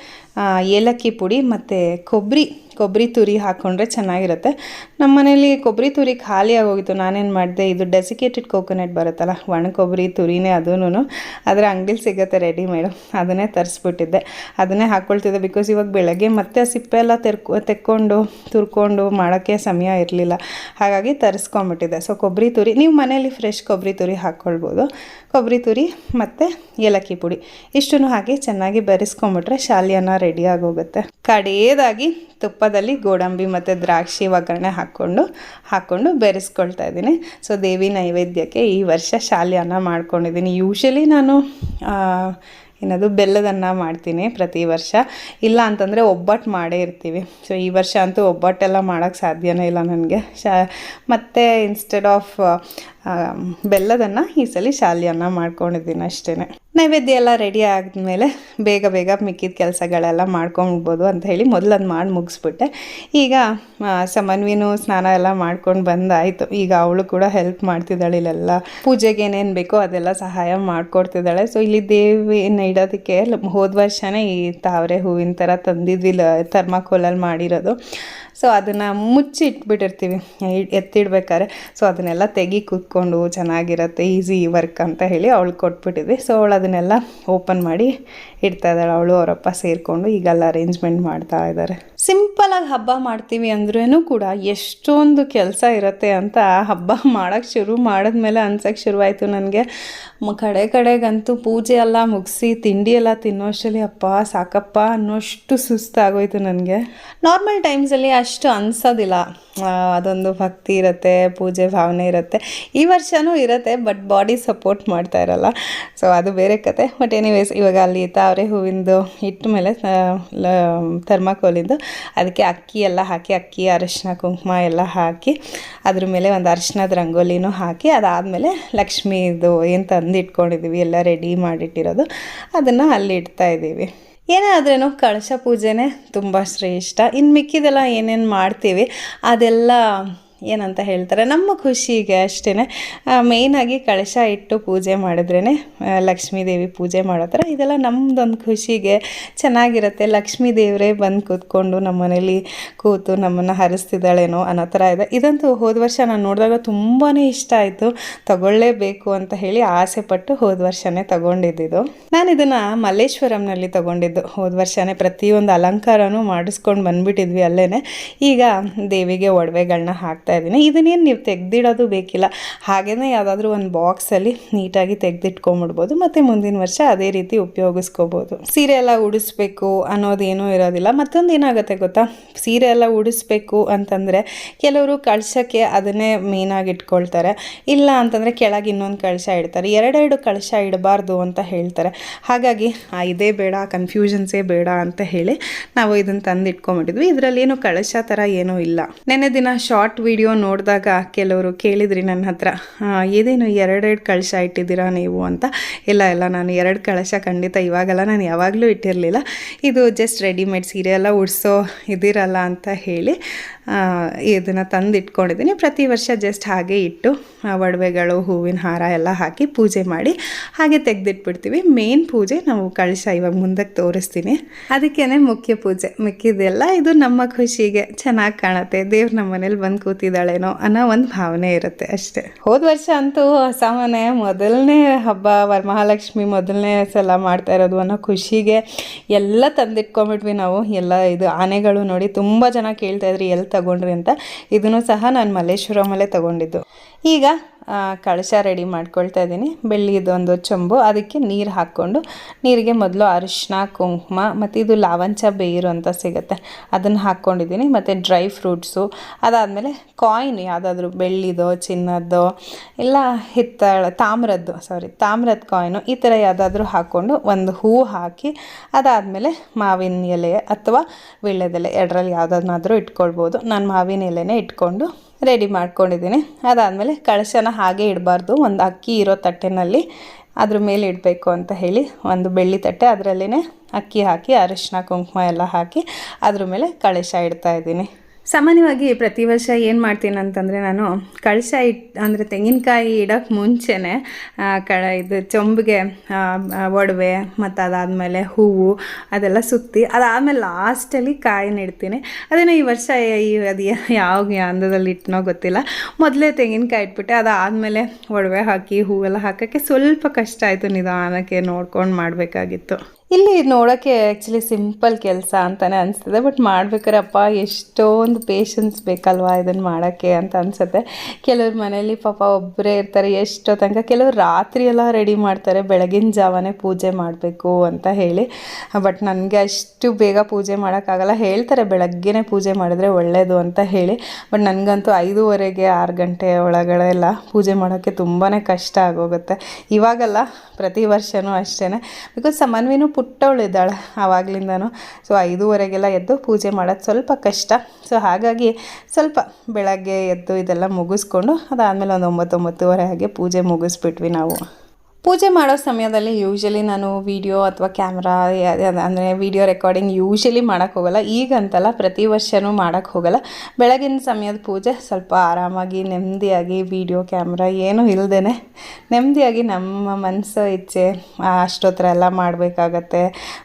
ಏಲಕ್ಕಿ ಪುಡಿ ಮತ್ತು ಕೊಬ್ಬರಿ ಕೊಬ್ಬರಿ ತುರಿ ಹಾಕ್ಕೊಂಡ್ರೆ ಚೆನ್ನಾಗಿರುತ್ತೆ. ನಮ್ಮ ಮನೇಲಿ ಕೊಬ್ಬರಿ ತುರಿ ಖಾಲಿ ಆಗೋಗಿತ್ತು ನಾನೇನು ಮಾಡಿದೆ, ಇದು ಡೆಸಿಕೇಟೆಡ್ ಕೋಕೋನಟ್ ಬರುತ್ತಲ್ಲ ಒಣ ಕೊಬ್ಬರಿ ತುರಿನೇ ಅದೂ ಅದರ ಅಂಗಡಿಲಿ ಸಿಗುತ್ತೆ ರೆಡಿಮೇಡು ಅದನ್ನೇ ತರಿಸ್ಬಿಟ್ಟಿದ್ದೆ. ಅದನ್ನೇ ಹಾಕ್ಕೊಳ್ತಿದ್ದೆ ಬಿಕಾಸ್ ಇವಾಗ ಬೆಳಗ್ಗೆ ಮತ್ತೆ ಸಿಪ್ಪೆ ಎಲ್ಲ ತೆರ್ಕೊ, ತೆಕ್ಕೊಂಡು, ತುರ್ಕೊಂಡು ಮಾಡೋಕ್ಕೆ ಸಮಯ ಇರಲಿಲ್ಲ. ಹಾಗಾಗಿ ತರಿಸ್ಕೊಂಬಿಟ್ಟಿದ್ದೆ. ಸೊ ಕೊಬ್ಬರಿ ತುರಿ, ನೀವು ಮನೇಲಿ ಫ್ರೆಶ್ ಕೊಬ್ಬರಿ ತುರಿ ಹಾಕ್ಕೊಳ್ಬೋದು ಕೊಬ್ಬರಿ ತುರಿ ಮತ್ತು ಏಲಕ್ಕಿ ಪುಡಿ. ಇಷ್ಟು ಹಾಕಿ ಚೆನ್ನಾಗಿ ಬೆರೆಸ್ಕೊಂಬಿಟ್ರೆ ಶಾಲಿಯನ್ನ ರೆಡಿ ಆಗೋಗುತ್ತೆ. ಕಡೆಯದಾಗಿ ತುಪ್ಪದಲ್ಲಿ ಗೋಡಂಬಿ ಮತ್ತು ದ್ರಾಕ್ಷಿ ಒಗ್ಗರಣೆ ಹಾಕ್ಕೊಂಡು ಹಾಕ್ಕೊಂಡು ಬೆರೆಸ್ಕೊಳ್ತಾ ಇದ್ದೀನಿ. ಸೊ ದೇವಿ ನೈವೇದ್ಯಕ್ಕೆ ಈ ವರ್ಷ ಶಾಲಿಯನ್ನ ಮಾಡ್ಕೊಂಡಿದ್ದೀನಿ. ಯೂಶಲಿ ನಾನು ಏನದು, ಬೆಲ್ಲದನ್ನ ಮಾಡ್ತೀನಿ ಪ್ರತಿ ವರ್ಷ. ಇಲ್ಲ ಅಂತಂದರೆ ಒಬ್ಬಟ್ಟು ಮಾಡೇ ಇರ್ತೀವಿ. ಸೊ ಈ ವರ್ಷ ಅಂತೂ ಒಬ್ಬಟ್ಟೆಲ್ಲ ಮಾಡೋಕ್ಕೆ ಸಾಧ್ಯನೇ ಇಲ್ಲ ನನಗೆ. ಶಾ, ಮತ್ತು ಇನ್ಸ್ಟೆಡ್ ಆಫ್ ಬೆಲ್ಲದನ್ನ ಈ ಸಲ ಶಾಲಿಯನ್ನ ಮಾಡ್ಕೊಂಡಿದ್ದೀನಿ ಅಷ್ಟೇ ನೈವೇದ್ಯ ಎಲ್ಲ ರೆಡಿ ಆದಮೇಲೆ ಬೇಗ ಬೇಗ ಮಿಕ್ಕಿದ ಕೆಲಸಗಳೆಲ್ಲ ಮಾಡ್ಕೊಂಡ್ಬೋದು ಅಂತ ಹೇಳಿ ಮೊದಲು ಅದು ಮಾಡಿ ಮುಗಿಸ್ಬಿಟ್ಟೆ. ಈಗ ಸಮನ್ವಿನೂ ಸ್ನಾನ ಎಲ್ಲ ಮಾಡ್ಕೊಂಡು ಬಂದಾಯಿತು. ಈಗ ಅವಳು ಕೂಡ ಹೆಲ್ಪ್ ಮಾಡ್ತಿದ್ದಾಳೆ ಇಲ್ಲೆಲ್ಲ. ಪೂಜೆಗೆ ಏನೇನು ಬೇಕೋ ಅದೆಲ್ಲ ಸಹಾಯ ಮಾಡಿಕೊಡ್ತಿದ್ದಾಳೆ. ಸೊ ಇಲ್ಲಿ ದೇವಿನ ಇಡೋದಕ್ಕೆ ಹೋದ ವರ್ಷನೇ ಈ ತಾವರೆ ಹೂವಿನ ಥರ ತಂದಿದ್ವಿ ಥರ್ಮಾಕೋಲಲ್ಲಿ ಮಾಡಿರೋದು. ಸೊ ಅದನ್ನು ಮುಚ್ಚಿ ಇಟ್ಬಿಟ್ಟಿರ್ತೀವಿ ಎತ್ತಿಡ್ಬೇಕಾದ್ರೆ. ಸೊ ಅದನ್ನೆಲ್ಲ ತೆಗಿ ಕೂತ್ಕೊಂಡು ಚೆನ್ನಾಗಿರುತ್ತೆ ಈಸಿ ವರ್ಕ್ ಅಂತ ಹೇಳಿ ಅವಳು ಕೊಟ್ಬಿಟ್ಟಿದ್ವಿ ಸೊ ಅವಳು ಅದನ್ನೆಲ್ಲ ಓಪನ್ ಮಾಡಿ ಇಡ್ತಾ ಇದ್ದಾಳೆ. ಅವಳು ಅವರಪ್ಪ ಸೇರಿಕೊಂಡು ಈಗೆಲ್ಲ ಅರೇಂಜ್ಮೆಂಟ್ ಮಾಡ್ತಾ ಇದ್ದಾರೆ. ಸಿಂಪಲಾಗಿ ಹಬ್ಬ ಮಾಡ್ತೀವಿ ಅಂದ್ರೂ ಕೂಡ ಎಷ್ಟೊಂದು ಕೆಲಸ ಇರುತ್ತೆ ಅಂತ ಹಬ್ಬ ಮಾಡೋಕ್ಕೆ ಶುರು ಮಾಡಿದ್ಮೇಲೆ ಅನ್ಸೋಕ್ಕೆ ಶುರುವಾಯಿತು ನನಗೆ. ಕಡೆ ಕಡೆಗಂತೂ ಪೂಜೆ ಎಲ್ಲ ಮುಗಿಸಿ, ತಿಂಡಿ ಎಲ್ಲ ತಿನ್ನೋಷ್ಟರಲ್ಲಿ ಅಪ್ಪ ಸಾಕಪ್ಪ ಅನ್ನೋಷ್ಟು ಸುಸ್ತಾಗೋಯ್ತು ನನಗೆ. ನಾರ್ಮಲ್ ಟೈಮ್ಸಲ್ಲಿ ಅಷ್ಟು ಅನ್ಸೋದಿಲ್ಲ. ಅದೊಂದು ಭಕ್ತಿ ಇರುತ್ತೆ, ಪೂಜೆ ಭಾವನೆ ಇರುತ್ತೆ. ಈ ವರ್ಷವೂ ಇರುತ್ತೆ ಬಟ್ ಬಾಡಿ ಸಪೋರ್ಟ್ ಮಾಡ್ತಾ ಇರಲ್ಲ. ಸೊ ಅದು ಬೇರೆ ಕತೆ. ಬಟ್ ಎನಿವೇಸ್ ಇವಾಗ ಅಲ್ಲಿ ತಾವರೆ ಹೂವಿಂದು ಇಟ್ಟ ಮೇಲೆ ಥರ್ಮಾಕೋಲಿಂದು ಅದಕ್ಕೆ ಅಕ್ಕಿ ಎಲ್ಲ ಹಾಕಿ, ಅಕ್ಕಿ ಅರಿಶಿನ ಕುಂಕುಮ ಎಲ್ಲ ಹಾಕಿ, ಅದ್ರ ಮೇಲೆ ಒಂದು ಅರಿಶಿನದ ರಂಗೋಲಿನೂ ಹಾಕಿ, ಅದಾದಮೇಲೆ ಲಕ್ಷ್ಮೀದು ಏನು ತಂದು ಇಟ್ಕೊಂಡಿದ್ದೀವಿ ಎಲ್ಲ ರೆಡಿ ಮಾಡಿಟ್ಟಿರೋದು, ಅದನ್ನು ಅಲ್ಲಿ ಇಡ್ತಾ ಇದ್ದೀವಿ ಏನೇ ಆದ್ರೇನು ಕಳಶ ಪೂಜೆನೇ ತುಂಬ ಶ್ರೇಷ್ಠ. ಇನ್ನು ಮಿಕ್ಕಿದೆಲ್ಲ ಏನೇನು ಮಾಡ್ತೀವಿ ಅದೆಲ್ಲ ಏನಂತ ಹೇಳ್ತಾರೆ? ನಮ್ಮ ಖುಷಿಗೆ ಅಷ್ಟೇ ಮೇಯ್ನಾಗಿ ಕಳಶ ಇಟ್ಟು ಪೂಜೆ ಮಾಡಿದ್ರೇ ಲಕ್ಷ್ಮೀ ದೇವಿ ಪೂಜೆ ಮಾಡೋ ಥರ. ಇದೆಲ್ಲ ನಮ್ಮದೊಂದು ಖುಷಿಗೆ ಚೆನ್ನಾಗಿರುತ್ತೆ. ಲಕ್ಷ್ಮೀ ದೇವರೇ ಬಂದು ಕೂತ್ಕೊಂಡು ನಮ್ಮ ಮನೇಲಿ ಕೂತು ನಮ್ಮನ್ನು ಹರಿಸ್ತಿದ್ದಾಳೇನೋ ಅನ್ನೋ ಥರ ಇದೆ. ಇದಂತೂ ಹೋದ ವರ್ಷ ನಾನು ನೋಡಿದಾಗ ತುಂಬಾ ಇಷ್ಟ ಆಯಿತು. ತಗೊಳ್ಳೇಬೇಕು ಅಂತ ಹೇಳಿ ಆಸೆ ಪಟ್ಟು ಹೋದ ವರ್ಷನೇ ತಗೊಂಡಿದ್ದು ನಾನು ಇದನ್ನು ಮಲ್ಲೇಶ್ವರಂನಲ್ಲಿ ತಗೊಂಡಿದ್ದು. ಹೋದ ವರ್ಷನೇ ಪ್ರತಿಯೊಂದು ಅಲಂಕಾರನೂ ಮಾಡಿಸ್ಕೊಂಡು ಬಂದುಬಿಟ್ಟಿದ್ವಿ ಅಲ್ಲೇ ಈಗ ದೇವಿಗೆ ಒಡವೆಗಳನ್ನ ಹಾಕ್ತಾ ಇದ್ದೀನಿ ಇದನ್ನೇನು ನೀವು ತೆಗೆದಿಡೋದು ಬೇಕಿಲ್ಲ. ಹಾಗೆಯೇ ಯಾವುದಾದ್ರೂ ಒಂದು ಬಾಕ್ಸಲ್ಲಿ ನೀಟಾಗಿ ತೆಗೆದಿಟ್ಕೊಂಬಿಡ್ಬೋದು, ಮತ್ತು ಮುಂದಿನ ವರ್ಷ ಅದೇ ರೀತಿ ಉಪಯೋಗಿಸ್ಕೋಬೋದು. ಸೀರೆ ಎಲ್ಲ ಉಡಿಸ್ಬೇಕು ಅನ್ನೋದೇನೂ ಇರೋದಿಲ್ಲ. ಮತ್ತೊಂದು ಏನಾಗುತ್ತೆ ಗೊತ್ತಾ? ಸೀರೆ ಎಲ್ಲ ಉಡಿಸ್ಬೇಕು ಅಂತಂದರೆ ಕೆಲವರು ಕಳಶಕ್ಕೆ ಅದನ್ನೇ ಮೇನಾಗಿ ಇಟ್ಕೊಳ್ತಾರೆ. ಇಲ್ಲ ಅಂತಂದರೆ ಕೆಳಗೆ ಇನ್ನೊಂದು ಕಳಶ ಇಡ್ತಾರೆ. ಎರಡೆರಡು ಕಳಶ ಇಡಬಾರ್ದು ಅಂತ ಹೇಳ್ತಾರೆ. ಹಾಗಾಗಿ ಇದೇ ಬೇಡ ಕನ್ಫ್ಯೂಷನ್ಸೇ ಬೇಡ ಅಂತ ಹೇಳಿ ನಾವು ಇದನ್ನು ತಂದು ಇಟ್ಕೊಂಬಿಟ್ಟಿದ್ವಿ ಇದರಲ್ಲಿ ಏನು ಕಳಶ ಥರ ಏನೂ ಇಲ್ಲ. ನೆನ್ನೆ ದಿನ ಶಾರ್ಟ್ ವಿಡಿಯೋ ನೋಡಿದಾಗ ಕೆಲವರು ಕೇಳಿದ್ರಿ ನನ್ನ ಹತ್ರ ಏನೇನು ಎರಡೆರಡು ಕಳಶ ಇಟ್ಟಿದ್ದೀರಾ ನೀವು? ಅಂತ. ಇಲ್ಲ ಇಲ್ಲ, ನಾನು ಎರಡು ಕಳಶ ಖಂಡಿತ ಇವಾಗೆಲ್ಲ ನಾನು ಯಾವಾಗಲೂ ಇಟ್ಟಿರಲಿಲ್ಲ. ಇದು ಜಸ್ಟ್ ರೆಡಿಮೇಡ್ ಸೀರೆ ಎಲ್ಲ ಉಡ್ಸೋ ಇದಿರಲ್ಲ ಅಂತ ಹೇಳಿ ಇದನ್ನು ತಂದು ಇಟ್ಕೊಂಡಿದ್ದೀನಿ ಪ್ರತಿ ವರ್ಷ ಜಸ್ಟ್ ಹಾಗೆ ಇಟ್ಟು ಒಡವೆಗಳು, ಹೂವಿನ ಹಾರ ಎಲ್ಲ ಹಾಕಿ ಪೂಜೆ ಮಾಡಿ ಹಾಗೆ ತೆಗೆದಿಟ್ಬಿಡ್ತೀವಿ. ಮೇನ್ ಪೂಜೆ ನಾವು ಕಳಶ ಇವಾಗ ಮುಂದಕ್ಕೆ ತೋರಿಸ್ತೀನಿ. ಅದಕ್ಕೇ ಮುಖ್ಯ ಪೂಜೆ. ಮಿಕ್ಕಿದೆಲ್ಲ ಇದು ನಮ್ಮ ಖುಷಿಗೆ ಚೆನ್ನಾಗಿ ಕಾಣುತ್ತೆ. ದೇವ್ರು ನಮ್ಮ ಮನೇಲಿ ಬಂದು ಕೂತಿ ಕೂತಿದ್ದಾಳೇನೋ ಅನ್ನೋ ಒಂದು ಭಾವನೆ ಇರುತ್ತೆ ಅಷ್ಟೇ. ಹೋದ ವರ್ಷ ಅಂತೂ ಸಾಮಾನ್ಯ ಮೊದಲನೇ ಹಬ್ಬ, ವರಮಹಾಲಕ್ಷ್ಮಿ ಮೊದಲನೇ ಸಲ ಮಾಡ್ತಾ ಇರೋದು ಅನ್ನೋ ಖುಷಿಗೆ ಎಲ್ಲ ತಂದಿಟ್ಕೊಂಬಿಟ್ವಿ ನಾವು. ಎಲ್ಲ ಇದು ಆನೆಗಳು ನೋಡಿ ತುಂಬ ಜನ ಕೇಳ್ತಾ ಇದ್ರಿ ಎಲ್ಲಿ ತಗೊಂಡ್ರಿ ಅಂತ. ಇದನ್ನು ಸಹ ನಾನು ಮಲ್ಲೇಶ್ವರಮಲ್ಲೇ ತಗೊಂಡಿದ್ದು. ಈಗ ಕಳಶ ರೆಡಿ ಮಾಡ್ಕೊಳ್ತಾ ಇದ್ದೀನಿ. ಬೆಳ್ಳಿದೊಂದು ಚೊಂಬು, ಅದಕ್ಕೆ ನೀರು ಹಾಕ್ಕೊಂಡು, ನೀರಿಗೆ ಮೊದಲು ಅರಿಶಿನ ಕುಂಕುಮ ಮತ್ತು ಇದು ಲಾವಂಚ ಬೇರು ಅಂತ ಸಿಗುತ್ತೆ. ಅದನ್ನು ಹಾಕ್ಕೊಂಡಿದ್ದೀನಿ. ಮತ್ತು ಡ್ರೈ ಫ್ರೂಟ್ಸು ಅದಾದಮೇಲೆ ಕಾಯಿನ್ ಯಾವುದಾದ್ರೂ, ಬೆಳ್ಳಿದೋ, ಚಿನ್ನದ್ದೋ, ಇಲ್ಲ ಹಿತ್ತಾಳ, ತಾಮ್ರದ್ದು ಸಾರಿ ತಾಮ್ರದ ಕಾಯಿನು ಈ ಥರ ಯಾವುದಾದ್ರೂ ಹಾಕ್ಕೊಂಡು ಒಂದು ಹೂವು ಹಾಕಿ, ಅದಾದಮೇಲೆ ಮಾವಿನ ಎಲೆ ಅಥವಾ ವೀಳ್ಯದೆಲೆ ಎರಡರಲ್ಲಿ ಯಾವುದನ್ನಾದರೂ ಇಟ್ಕೊಳ್ಬೋದು. ನಾನು ಮಾವಿನ ಎಲೆನೇ ಇಟ್ಕೊಂಡು ರೆಡಿ ಮಾಡ್ಕೊಂಡಿದ್ದೀನಿ. ಅದಾದಮೇಲೆ ಕಳಶನ ಹಾಗೆ ಇಡಬಾರ್ದು. ಒಂದು ಅಕ್ಕಿ ಇರೋ ತಟ್ಟೆನಲ್ಲಿ ಅದ್ರ ಮೇಲೆ ಇಡಬೇಕು ಅಂತ ಹೇಳಿ ಒಂದು ಬೆಳ್ಳಿ ತಟ್ಟೆ ಅದರಲ್ಲೇ ಅಕ್ಕಿ ಹಾಕಿ ಅರಿಶಿನ ಕುಂಕುಮ ಎಲ್ಲ ಹಾಕಿ ಅದ್ರ ಮೇಲೆ ಕಳಶ ಇಡ್ತಾ ಇದ್ದೀನಿ. ಸಾಮಾನ್ಯವಾಗಿ ಪ್ರತಿ ವರ್ಷ ಏನು ಮಾಡ್ತೀನಿ ಅಂತಂದರೆ ನಾನು ಕಳಶ ಇಟ್, ಅಂದರೆ ತೆಂಗಿನಕಾಯಿ ಇಡೋಕ್ಕೆ ಮುಂಚೆನೇ ಕಳ, ಇದು ಚೊಂಬಿಗೆ ಒಡವೆ, ಮತ್ತು ಅದಾದಮೇಲೆ ಹೂವು ಅದೆಲ್ಲ ಸುತ್ತಿ ಅದಾದಮೇಲೆ ಲಾಸ್ಟಲ್ಲಿ ಕಾಯಿ ಇಡ್ತೀನಿ. ಅದನ್ನು ಈ ವರ್ಷ ಈ, ಅದು ಯಾವ ಅಂದದಲ್ಲಿ ಇಟ್ಟನೋ ಗೊತ್ತಿಲ್ಲ. ಮೊದಲೇ ತೆಂಗಿನಕಾಯಿ ಇಟ್ಬಿಟ್ಟೆ, ಅದಾದಮೇಲೆ ಒಡವೆ ಹಾಕಿ, ಹೂವೆಲ್ಲ ಹಾಕೋಕ್ಕೆ ಸ್ವಲ್ಪ ಕಷ್ಟ ಆಯಿತು ನಿಧಾನಕ್ಕೆ ನೋಡ್ಕೊಂಡು ಮಾಡಬೇಕಾಗಿತ್ತು. ಇಲ್ಲಿ ನೋಡೋಕ್ಕೆ ಆ್ಯಕ್ಚುಲಿ ಸಿಂಪಲ್ ಕೆಲಸ ಅಂತಲೇ ಅನಿಸ್ತದೆ ಬಟ್ ಮಾಡ್ಬೇಕಾರಪ್ಪ, ಎಷ್ಟೊಂದು ಪೇಷನ್ಸ್ ಬೇಕಲ್ವಾ ಇದನ್ನು ಮಾಡೋಕ್ಕೆ ಅಂತ ಅನಿಸುತ್ತೆ. ಕೆಲವ್ರ ಮನೇಲಿ ಪಾಪ ಒಬ್ಬರೇ ಇರ್ತಾರೆ, ಎಷ್ಟೋ ತನಕ ಕೆಲವ್ರು ರಾತ್ರಿ ಎಲ್ಲ ರೆಡಿ ಮಾಡ್ತಾರೆ, ಬೆಳಗಿನ ಜಾವನೇ ಪೂಜೆ ಮಾಡಬೇಕು ಅಂತ ಹೇಳಿ. ಬಟ್ ನನಗೆ ಅಷ್ಟು ಬೇಗ ಪೂಜೆ ಮಾಡೋಕ್ಕಾಗಲ್ಲ, ಹೇಳ್ತಾರೆ ಬೆಳಗ್ಗೆನೇ ಪೂಜೆ ಮಾಡಿದ್ರೆ ಒಳ್ಳೆಯದು ಅಂತ ಹೇಳಿ. ಬಟ್ ನನಗಂತೂ ಐದೂವರೆಗೆ, ಆರು ಗಂಟೆ ಒಳಗಡೆ ಎಲ್ಲ ಪೂಜೆ ಮಾಡೋಕ್ಕೆ ತುಂಬಾ ಕಷ್ಟ ಆಗೋಗುತ್ತೆ. ಇವಾಗಲ್ಲ, ಪ್ರತಿ ವರ್ಷವೂ ಅಷ್ಟೇ ಬಿಕಾಸ್ ಸಮನ್ವಿನೂ ಪುಟ್ಟವಳಿದ್ದಾಳೆ ಆವಾಗಲಿಂದನೂ. ಸೊ ಐದೂವರೆಗೆಲ್ಲ ಎದ್ದು ಪೂಜೆ ಮಾಡೋದು ಸ್ವಲ್ಪ ಕಷ್ಟ. ಸೊ ಹಾಗಾಗಿ ಸ್ವಲ್ಪ ಬೆಳಗ್ಗೆ ಎದ್ದು ಇದೆಲ್ಲ ಮುಗಿಸ್ಕೊಂಡು ಅದಾದಮೇಲೆ ಒಂದು ಒಂಬತ್ತು ಒಂಬತ್ತುವರೆ ಹಾಗೆ ಪೂಜೆ ಮುಗಿಸ್ಬಿಟ್ವಿ ನಾವು. ಪೂಜೆ ಮಾಡೋ ಸಮಯದಲ್ಲಿ ಯೂಶಲಿ ನಾನು ವೀಡಿಯೋ ಅಥವಾ ಕ್ಯಾಮ್ರಾ ಅಂದರೆ ವೀಡಿಯೋ ರೆಕಾರ್ಡಿಂಗ್ ಯೂಶಲಿ ಮಾಡೋಕ್ಕೆ ಹೋಗಲ್ಲ. ಈಗಂತಲ್ಲ ಪ್ರತಿ ವರ್ಷವೂ ಮಾಡೋಕ್ಕೆ ಹೋಗಲ್ಲ. ಬೆಳಗಿನ ಸಮಯದ ಪೂಜೆ ಸ್ವಲ್ಪ ಆರಾಮಾಗಿ, ನೆಮ್ಮದಿಯಾಗಿ ವೀಡಿಯೋ ಕ್ಯಾಮ್ರಾ ಏನೂ ಇಲ್ಲದೇ ನೆಮ್ಮದಿಯಾಗಿ ನಮ್ಮ ಮನಸ್ಸು, ಇಚ್ಛೆ ಅಷ್ಟೋತ್ರ ಅಷ್ಟೊತ್ತರ ಎಲ್ಲ ಮಾಡಬೇಕಾಗತ್ತೆ,